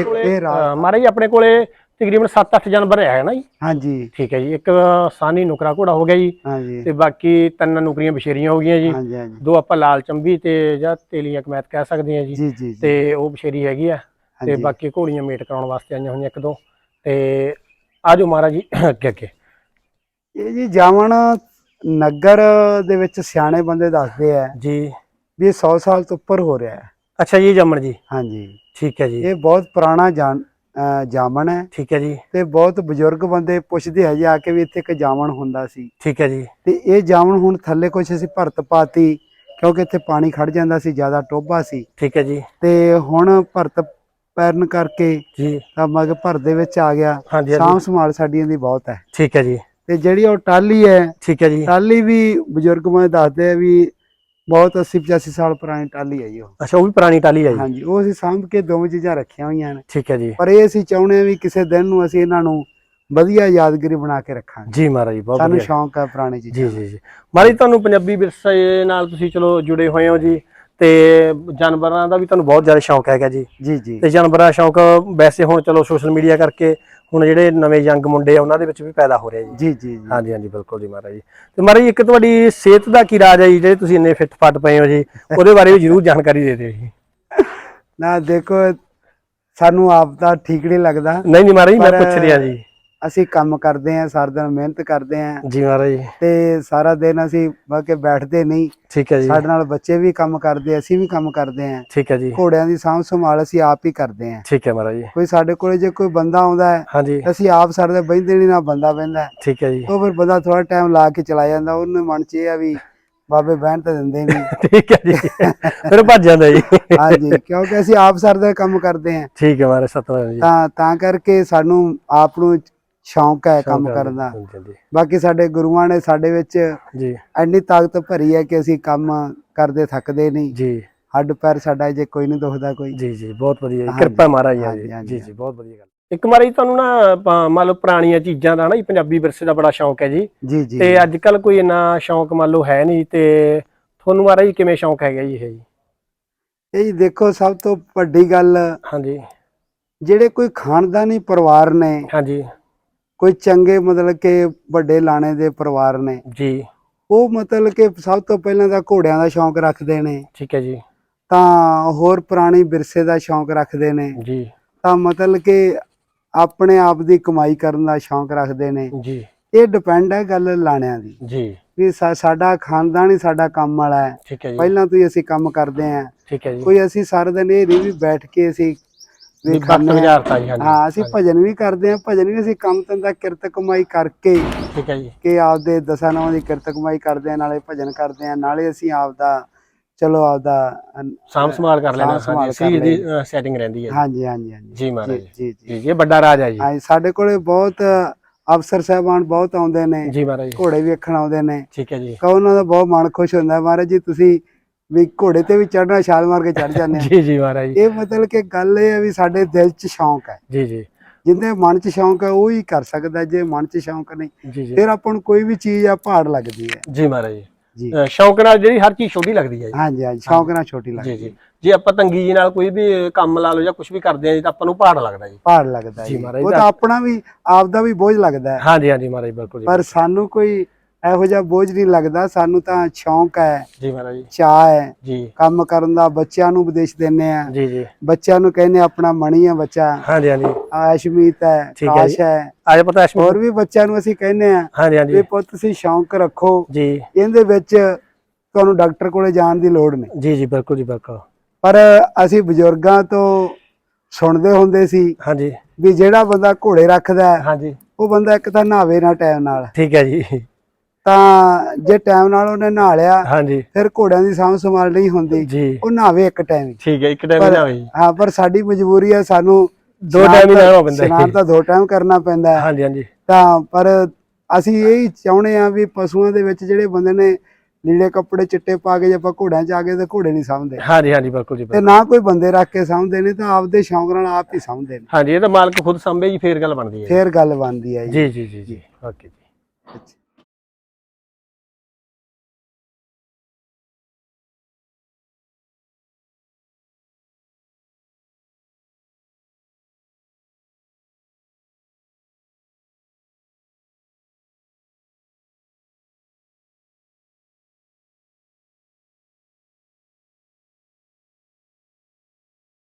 C: ਇੱਕ ਇਹ ਰਾਤ
A: ਜੀ ਆਪਣੇ ਕੋਲੇ ਤਕਰੀਬਨ 7-8 ਜਾਨਵਰ ਹੈ ਨਾ ਜੀ।
C: ਹਾਂਜੀ।
A: ਠੀਕ ਹੈ ਜੀ ਇੱਕ ਸਾਨੀ ਨੁਕਰਾ ਘੋੜਾ ਹੋ ਗਿਆ ਜੀ
C: ਹਾਂਜੀ।
A: ਤੇ ਬਾਕੀ ਤਿੰਨ ਨੁਕਰੀਆਂ ਬਸ਼ੇਰੀਆਂ ਹੋ ਗਈਆਂ ਜੀ। ਦੋ ਆਪਾਂ ਲਾਲ ਚੰਬੀ ਤੇ ਜਾਂ ਤੇਲੀਆਂ ਕਮੈਤ ਕਹਿ ਸਕਦੇ ਹਾਂ ਜੀ। ਤੇ ਉਹ ਬਸ਼ੇਰੀ ਹੈਗੀ ਆ ਤੇ। ਬਾਕੀ ਘੋੜੀਆਂ ਮੇਟ ਕਰਾਉਣ ਵਾਸਤੇ ਆਈਆਂ ਹੋਈਆਂ ਇੱਕ ਦੋ। ਤੇ ਆਜੋ ਮਹਾਰਾਜ ਜੀ ਅੱਗੇ ਅੱਗੇ।
C: ਇਹ ਜੀ ਜਾਵਣ ਨਗਰ ਦੇ ਵਿੱਚ ਸਿਆਣੇ ਬੰਦੇ ਦੱਸਦੇ ਆ
A: ਜੀ।
C: ਵੀ ਇਹ 100 ਸਾਲ ਤੋਂ ਉੱਪਰ ਹੋ ਰਿਹਾ ਹੈ।
A: ਅੱਛਾ ਜੀ ਜਮਨ ਜੀ।
C: ਹਾਂਜੀ।
A: ਠੀਕ ਹੈ ਜੀ।
C: ਇਹ ਬਹੁਤ ਪੁਰਾਣਾ ਜਾਮਣ ਹੈ।
A: ਠੀਕ ਹੈ ਜੀ।
C: ਤੇ ਬਹੁਤ ਬਜ਼ੁਰਗ ਬੰਦੇ ਪੁੱਛਦੇ ਆ ਜੀ ਆ ਕੇ ਵੀ ਇੱਥੇ ਇੱਕ ਜਾਮਣ ਹੁੰਦਾ ਸੀ।
A: ਠੀਕ ਹੈ ਜੀ।
C: ਤੇ ਇਹ ਜਾਮਣ ਹੁਣ ਥੱਲੇ ਕੁਛ ਅਸੀਂ ਭਰਤ ਪਾਤੀ ਕਿਉਂਕਿ ਇੱਥੇ ਪਾਣੀ ਖੜ ਜਾਂਦਾ ਸੀ ਜ਼ਿਆਦਾ ਟੋਭਾ ਸੀ।
A: ਠੀਕ ਹੈ ਜੀ।
C: ਤੇ ਹੁਣ ਭਰਤ ਪੈਰਨ ਕਰਕੇ
A: ਜੀ।
C: ਤਾਂ ਮਗ ਭਰ ਦੇ ਵਿੱਚ ਆ ਗਿਆ। ਸਾਂਭ ਸੰਭਾਲ ਸਾਡੀ ਇਹਦੀ ਬਹੁਤ ਹੈ।
A: ਠੀਕ ਹੈ ਜੀ।
C: ਤੇ ਜਿਹੜੀ ਉਹ ਟਾਲੀ ਹੈ
A: ਠੀਕ ਹੈ ਜੀ।
C: ਟਾਲੀ ਵੀ ਬਜ਼ੁਰਗ ਮੈਂ ਦੱਸਦੇ ਆ ਵੀ ਬਹੁਤ 80 85 ਸਾਲ ਪੁਰਾਣੀ ਟਾਲੀ ਹੈ ਜੀ ਉਹ।
A: ਅੱਛਾ ਉਹ ਵੀ ਪੁਰਾਣੀ ਟਾਲੀ ਹੈ ਜੀ
C: ਹਾਂਜੀ ਉਹ ਅਸੀਂ ਸਾਂਭ ਕੇ ਦੋਵੇਂ ਚੀਜ਼ਾਂ ਰੱਖੀਆਂ ਹੋਈਆਂ ਨੇ।
A: ਠੀਕ ਹੈ ਜੀ।
C: ਪਰ ਇਹ ਅਸੀਂ ਚਾਹੁੰਦੇ ਆ ਵੀ ਕਿਸੇ ਦਿਨ ਨੂੰ ਅਸੀਂ ਇਹਨਾਂ ਨੂੰ ਵਧੀਆ ਯਾਦਗਾਰੀ ਬਣਾ ਕੇ ਰੱਖਾਂਗੇ।
A: ਜੀ ਮਹਾਰਾਜ ਜੀ ਬਹੁਤ
C: ਸਾਨੂੰ
A: ਵਧੀਆ।
C: ਸ਼ੌਂਕ ਹੈ ਪੁਰਾਣੀ
A: ਜੀ
C: ਚੀਜ਼ਾਂ
A: ਜੀ ਜੀ। ਮਹਾਰਾਜ ਤੁਹਾਨੂੰ ਪੰਜਾਬੀ ਵਿਰਸੇ ਨਾਲ ਤੁਸੀਂ ਚਲੋ ਜੁੜੇ ਹੋਏ ਹੋ ਜੀ ਤੇ ਜਾਨਵਰਾਂ ਦਾ ਵੀ ਤੁਹਾਨੂੰ ਬਹੁਤ ਜ਼ਿਆਦਾ ਸ਼ੌਂਕ ਹੈਗਾ ਜੀ।
C: ਜੀ ਜੀ।
A: ਤੇ ਜਾਨਵਰਾਂ ਦਾ ਸ਼ੌਂਕ ਵੈਸੇ ਹੁਣ ਚਲੋ ਸੋਸ਼ਲ ਮੀਡੀਆ ਕਰਕੇ ਹੁਣ ਜਿਹੜੇ ਨਵੇਂ ਯੰਗ ਮੁੰਡੇ ਆ ਉਹਨਾਂ ਦੇ ਵਿੱਚ ਵੀ ਪੈਦਾ ਹੋ ਰਿਹਾ ਜੀ।
C: ਜੀ ਜੀ
A: ਹਾਂਜੀ ਹਾਂਜੀ ਬਿਲਕੁਲ ਜੀ ਮਹਾਰਾਜ ਜੀ। ਤੇ ਮਹਾਰਾਜ ਜੀ ਇੱਕ ਤੁਹਾਡੀ ਸਿਹਤ ਦਾ ਕੀ ਰਾਜ ਹੈ ਜੀ ਜਿਹੜੇ ਤੁਸੀਂ ਇੰਨੇ ਫਿੱਟ ਫੱਟ ਪਏ ਹੋ ਜੀ ਉਹਦੇ ਬਾਰੇ ਵੀ ਜਰੂਰ ਜਾਣਕਾਰੀ ਦੇ ਦਿਓ ਜੀ।
C: ਨਾ ਦੇਖੋ ਸਾਨੂੰ ਆਪ ਤਾਂ ਠੀਕ ਨਹੀਂ ਲੱਗਦਾ।
A: ਨਹੀਂ ਨਹੀਂ ਮਹਾਰਾਜ ਜੀ ਮੈਂ ਪੁੱਛ ਰਿਹਾ ਜੀ।
C: ਅਸੀਂ ਕੰਮ ਕਰਦੇ ਆਂ ਸਾਰਾ ਦਿਨ ਮਿਹਨਤ ਕਰਦੇ ਆਂ
A: ਜੀ ਮਹਾਰਾਜ ਜੀ।
C: ਤੇ ਸਾਰਾ ਦਿਨ ਅਸੀਂ ਬਹਿ ਕੇ ਬੈਠਦੇ ਨਹੀਂ।
A: ਠੀਕ ਹੈ ਜੀ।
C: ਸਾਡੇ ਨਾਲ ਬੱਚੇ ਵੀ ਕੰਮ ਕਰਦੇ ਅਸੀਂ ਵੀ ਕੰਮ ਕਰਦੇ ਆਂ
A: ਠੀਕ ਹੈ ਜੀ।
C: ਘੋੜਿਆਂ ਦੀ ਸਾਂਭ ਸੰਭਾਲ ਅਸੀਂ ਆਪ ਹੀ ਕਰਦੇ ਆਂ
A: ਠੀਕ ਹੈ ਮਹਾਰਾਜ ਜੀ।
C: ਕੋਈ ਸਾਡੇ ਕੋਲੇ ਜੇ ਕੋਈ ਬੰਦਾ ਆਉਂਦਾ ਹੈ
A: ਹਾਂਜੀ।
C: ਅਸੀਂ ਆਪ ਸਾਡੇ ਦੇ ਬਹਿੰਦੇ ਨਹੀਂ ਨਾ ਬੰਦਾ ਬਹਿੰਦਾ ਹੈ।
A: ਠੀਕ ਹੈ ਜੀ।
C: ਉਹ ਫਿਰ ਬੰਦਾ ਥੋੜਾ ਟਾਈਮ ਲਾ ਕੇ ਚਲਾ ਜਾਂਦਾ ਉਹਨੇ ਮਨ ਚ ਇਹ ਆ ਵੀ ਬਾਬੇ ਬਹਿਣ ਤਾਂ ਦਿੰਦੇ ਨਹੀਂ
A: ਠੀਕ ਹੈ ਜੀ। ਫਿਰ ਭੱਜ ਜਾਂਦਾ ਜੀ।
C: ਹਾਂਜੀ ਕਿਉਂਕਿ ਅਸੀਂ ਆਪ ਸਰ ਦਾ ਕੰਮ ਕਰਦੇ ਹਾਂ।
A: ਠੀਕ ਹੈ ਮਹਾਰਾਜ ਸਤਨਾਮ ਜੀ।
C: ਤਾਂ ਤਾਂ ਕਰਕੇ ਸਾਨੂੰ ਆਪ ਨੂੰ ਸ਼ੌਂਕ ਹੈ ਕੰਮ ਕਰਨ ਦਾ। ਬਾਕੀ ਸਾਡੇ ਗੁਰੂਆਂ ਨੇ ਸਾਡੇ ਵਿੱਚ
A: ਜੀ।
C: ਇੰਨੀ ਤਾਕਤ ਭਰੀ ਹੈ ਕਿ ਅਸੀਂ ਕੰਮ ਕਰਦੇ ਥੱਕਦੇ ਨਹੀਂ।
A: ਜੀ।
C: ਹੱਡ ਪੈਰ ਸਾਡਾ ਜੇ ਕੋਈ ਨਹੀਂ ਦੁਖਦਾ ਕੋਈ।
A: ਜੀ ਜੀ ਬਹੁਤ ਵਧੀਆ ਕਿਰਪਾ ਮਹਾਰਾਜ ਜੀ ਜੀ ਬਹੁਤ ਵਧੀਆ ਗੱਲ। ਇੱਕ ਵਾਰੀ ਤੁਹਾਨੂੰ ਨਾ ਮੰਨ ਲਓ ਪੁਰਾਣੀਆਂ ਚੀਜ਼ਾਂ ਦਾ ਨਾ ਪੰਜਾਬੀ ਵਿਰਸੇ ਦਾ ਬੜਾ ਸ਼ੌਂਕ ਹੈ ਜੀ। ਤੇ ਅੱਜ ਕੱਲ ਕੋਈ ਇੰਨਾ ਸ਼ੌਂਕ ਮੰਨ ਲਓ ਹੈ ਨਹੀਂ ਤੇ ਤੁਹਾਨੂੰ ਮਹਾਰਾਜ ਜੀ ਕਿਵੇਂ ਸ਼ੌਂਕ ਹੈਗਾ ਜੀ ਇਹ ਜੀ?
C: ਇਹ ਜੀ ਦੇਖੋ ਸਭ ਤੋਂ ਵੱਡੀ ਗੱਲ
A: ਹਾਂਜੀ।
C: ਜਿਹੜੇ ਕੋਈ ਖਾਨਦਾਨੀ ਪਰਿਵਾਰ ਨੇ
A: ਹਾਂਜੀ।
C: ਕੋਈ ਚੰਗੇ ਮਤਲਬ ਕਿ ਵੱਡੇ ਲਾਣੇ ਦੇ ਪਰਿਵਾਰ ਨੇ।
A: ਜੀ।
C: ਉਹ ਮਤਲਬ ਕਿ ਸਭ ਤੋਂ ਪਹਿਲਾਂ ਤਾਂ ਘੋੜਿਆਂ ਦਾ ਸ਼ੌਂਕ ਰੱਖਦੇ ਨੇ।
A: ਠੀਕ ਹੈ ਜੀ।
C: ਤਾਂ ਹੋਰ ਪੁਰਾਣੀ ਵਿਰਸੇ ਦਾ ਸ਼ੌਂਕ ਰੱਖਦੇ ਨੇ।
A: ਜੀ।
C: ਤਾਂ ਮਤਲਬ ਕਿ ਆਪਣੇ ਆਪ ਦੀ ਕਮਾਈ ਕਰਨ ਦਾ ਸ਼ੌਂਕ ਰੱਖਦੇ ਨੇ।
A: ਜੀ।
C: ਇਹ ਡਿਪੈਂਡ ਹੈ ਗੱਲ ਲਾਣਿਆਂ ਦੀ।
A: ਜੀ।
C: ਵੀ ਸਾਡਾ ਖਾਨਦਾਨ ਹੀ ਸਾਡਾ ਕੰਮ ਵਾਲਾ ਹੈ। ਪਹਿਲਾਂ ਤੋਂ ਹੀ ਅਸੀਂ ਕੰਮ ਕਰਦੇ ਆਂ
A: ਠੀਕ ਹੈ ਜੀ।
C: ਕੋਈ ਅਸੀਂ ਸਾਰਾ ਦਿਨ ਇਹ ਨਹੀਂ ਵੀ ਬੈਠ ਕੇ ਅਸੀਂ
A: ਵੀ
C: ਹਾਂ।
A: ਗੁਜ਼ਾਰਤਾ ਜੀ ਹਾਂਜੀ
C: ਹਾਂ ਅਸੀਂ ਭਜਨ ਵੀ ਕਰਦੇ ਆਂ ਭਜਨ ਵੀ ਅਸੀਂ ਕੰਮ ਧੰਦਾ ਕਿਰਤ ਕਮਾਈ ਕਰਕੇ
A: ਠੀਕ ਹੈ ਜੀ।
C: ਕਿ ਆਪਦੇ ਦਸਾਂ ਨੌਂ ਦੀ ਕਿਰਤ ਕਮਾਈ ਕਰਦੇ ਆਂ ਨਾਲੇ ਭਜਨ ਕਰਦੇ ਆਂ ਨਾਲੇ ਅਸੀਂ ਆਪਦਾ ਚਲੋ ਆਪਦਾ
A: ਸਾਂਭ ਸੰਭਾਲ ਕਰ ਲੈਣਾ ਹਾਂਜੀ। ਸੀ ਦੀ। ਸੈਟਿੰਗ ਰਹਿੰਦੀ ਹੈ।
C: ਹਾਂਜੀ ਹਾਂਜੀ ਹਾਂਜੀ।
A: ਜੀ ਮਹਾਰਾਜ
C: ਜੀ। ਜੀ
A: ਇਹ ਵੱਡਾ ਰਾਜ ਹੈ ਜੀ।
C: ਹਾਂਜੀ ਸਾਡੇ ਕੋਲੇ ਬਹੁਤ ਅਫਸਰ ਸਾਹਿਬਾਨ ਬਹੁਤ ਆਉਂਦੇ ਨੇ।
A: ਜੀ ਮਹਾਰਾਜ।
C: ਘੋੜੇ ਵੇਖਣ ਆਉਂਦੇ ਨੇ।
A: ਠੀਕ ਹੈ ਜੀ।
C: ਤਾਂ ਉਹਨਾਂ ਦਾ ਬਹੁਤ ਮਨ ਖੁਸ਼ ਹੁੰਦਾ ਮਹਾਰਾਜ ਜੀ ਤੁਸੀਂ ਵੀ ਘੋੜੇ ਤੇ ਵੀ ਚੜਨਾ ਛਾਲ ਮਾਰ ਕੇ ਚੜ ਜਾਂਦੇ ਆ।
A: ਜੀ ਜੀ ਮਹਾਰਾਜ ਜੀ।
C: ਇਹ ਮਤਲਬ ਕਿ ਗੱਲ ਇਹ ਹੈ ਵੀ ਸਾਡੇ ਦਿਲ 'ਚ ਸ਼ੌਂਕ ਹੈ।
A: ਜੀ ਜੀ।
C: ਜਿੰਦੇ ਮਨ 'ਚ ਸ਼ੌਂਕ ਹੈ ਉਹ ਹੀ ਕਰ ਸਕਦਾ ਜੇ ਮਨ 'ਚ ਸ਼ੌਂਕ ਨਹੀਂ
A: ਜੀ ਜੀ।
C: ਫਿਰ ਆਪਾਂ ਨੂੰ ਕੋਈ ਵੀ ਚੀਜ਼ ਆ ਪਹਾੜ ਲੱਗਦੀ ਹੈ।
A: ਜੀ ਮਹਾਰਾਜ ਜੀ।
C: ਜੀ।
A: ਸ਼ੌਂਕ ਨਾਲ ਜਿਹੜੀ ਹਰ ਚੀਜ਼ ਛੋਟੀ ਲੱਗਦੀ ਹੈ ਜੀ।
C: ਹਾਂਜੀ ਹਾਂਜੀ ਸ਼ੌਂਕ ਨਾਲ ਛੋਟੀ
A: ਜੀ
C: ਲੱਗਦੀ
A: ਜੀ। ਜੇ ਆਪਾਂ ਤੰਗੀ ਜੀ ਨਾਲ ਕੋਈ ਵੀ ਕੰਮ ਲਾ ਲਓ ਜਾਂ ਕੁਝ ਵੀ ਕਰਦੇ ਆ ਜੀ ਤਾਂ ਆਪਾਂ ਨੂੰ ਪਹਾੜ ਲੱਗਦਾ ਜੀ।
C: ਪਹਾੜ ਲੱਗਦਾ
A: ਜੀ
C: ਜੀ। ਉਹ
A: ਦਾ-
C: ਤਾਂ ਆਪਣਾ ਵੀ ਆਪਦਾ ਵੀ ਬੋਝ ਲੱਗਦਾ ਹੈ।
A: ਹਾਂਜੀ ਹਾਂਜੀ ਮਹਾਰਾਜ ਬਿਲਕੁਲ ਜੀ
C: ਪਰ ਸਾਨੂੰ ਕੋਈ ਇਹੋ ਜਿਹਾ ਬੋਝ ਨਹੀਂ ਲੱਗਦਾ ਸਾਨੂੰ ਤਾਂ ਸ਼ੌਂਕ ਹੈ
A: ਜੀ ਮਹਾਰਾਜ ਜੀ।
C: ਚਾਹ ਹੈ।
A: ਜੀ।
C: ਕੰਮ ਕਰਨ ਦਾ ਬੱਚਿਆਂ ਨੂੰ ਉਪਦੇਸ਼ ਦਿੰਨੇ ਆ
A: ਜੀ ਜੀ।
C: ਬੱਚਿਆਂ ਨੂੰ ਕਹਿੰਦੇ ਆਪਣਾ ਮਣੀ ਹੈ ਬੱਚਾ।
A: ਹਾਂਜੀ ਹਾਂਜੀ।
C: ਆਸ਼ਮੀਤ ਹੈ ਕਾਸ਼। ਹੈ।
A: ਅੱਜ ਪਤਾ ਅਸ਼ਮੀ
C: ਹੋਰ ਵੀ ਬੱਚਿਆਂ ਨੂੰ ਅਸੀਂ ਕਹਿੰਦੇ ਆ
A: ਹਾਂਜੀ
C: ਵੀ
A: ਹਾਂਜੀ
C: ਪੁੱਤ ਤੁਸੀਂ ਸ਼ੌਂਕ ਰੱਖੋ।
A: ਜੀ।
C: ਇਹਦੇ ਵਿੱਚ ਤੁਹਾਨੂੰ ਡਾਕਟਰ ਕੋਲੇ ਜਾਣ ਦੀ ਲੋੜ ਨਹੀਂ।
A: ਜੀ ਜੀ ਬਿਲਕੁਲ ਜੀ ਬਿਲਕੁਲ।
C: ਪਰ ਅਸੀਂ ਬਜ਼ੁਰਗਾਂ ਤੋਂ ਸੁਣਦੇ ਹੁੰਦੇ ਸੀ
A: ਹਾਂਜੀ।
C: ਵੀ ਜਿਹੜਾ ਬੰਦਾ ਘੋੜੇ ਰੱਖਦਾ
A: ਹਾਂਜੀ।
C: ਉਹ ਬੰਦਾ ਇੱਕ ਤਾਂ ਨਹਾਵੇ ਨਾ ਟਾਈਮ ਨਾਲ।
A: ਠੀਕ ਹੈ ਜੀ।
C: ਤਾਂ ਜੇ ਟਾਈਮ ਨਾਲ ਉਹਨੇ ਨਹਾ ਲਿਆ
A: ਹਾਂਜੀ।
C: ਫਿਰ ਘੋੜਿਆਂ ਦੀ ਸਾਂਭ ਸੰਭਾਲ ਨਹੀਂ ਹੁੰਦੀ। ਉਹ ਨਹਾਵੇ ਇੱਕ ਟਾਈਮ
A: ਠੀਕ ਹੈ ਇੱਕ ਟਾਈਮ
C: ਪਰ-
A: ਨਾ ਹੋਈ
C: ਹਾਂ ਪਰ ਸਾਡੀ ਮਜਬੂਰੀ ਹੈ ਸਾਨੂੰ
A: ਦੋ time ਹੀ ਨਹਾਉਣਾ ਪੈਂਦਾ। ਹੈ।
C: ਤਾਂ ਦੋ ਟਾਈਮ ਕਰਨਾ ਪੈਂਦਾ ਹੈ।
A: ਹਾਂਜੀ ਹਾਂਜੀ।
C: ਤਾਂ ਪਰ ਅਸੀਂ ਇਹ ਹੀ ਚਾਹੁੰਦੇ ਆ ਵੀ ਪਸ਼ੂਆਂ ਦੇ ਵਿੱਚ ਜਿਹੜੇ ਬੰਦੇ ਨੇ ਨੀਲੇ ਕੱਪੜੇ ਚਿੱਟੇ ਪਾ ਕੇ ਜੇ ਆਪਾਂ ਘੋੜਿਆਂ 'ਚ ਆ ਗਏ ਤਾਂ ਘੋੜੇ ਨਹੀਂ ਸਾਂਭਦੇ।
A: ਹਾਂਜੀ ਹਾਂਜੀ ਬਿਲਕੁਲ ਜੀ
C: ਤੇ। ਨਾ ਕੋਈ ਬੰਦੇ ਰੱਖ ਕੇ ਸਾਂਭਦੇ ਨੇ ਤਾਂ ਆਪਦੇ ਸ਼ੌਂਕ ਨਾਲ ਆਪ ਹੀ ਸਾਂਭਦੇ ਨੇ।
A: ਹਾਂਜੀ ਇਹ ਤਾਂ ਮਾਲਕ ਖੁਦ ਸੰਭੇ ਜੀ ਫੇਰ ਗੱਲ ਬਣਦੀ ਹੈ।
C: ਫੇਰ ਗੱਲ ਬਣਦੀ ਹੈ ਜੀ।
A: ਜੀ ਜੀ ਜੀ ਓਕੇ ਜੀ।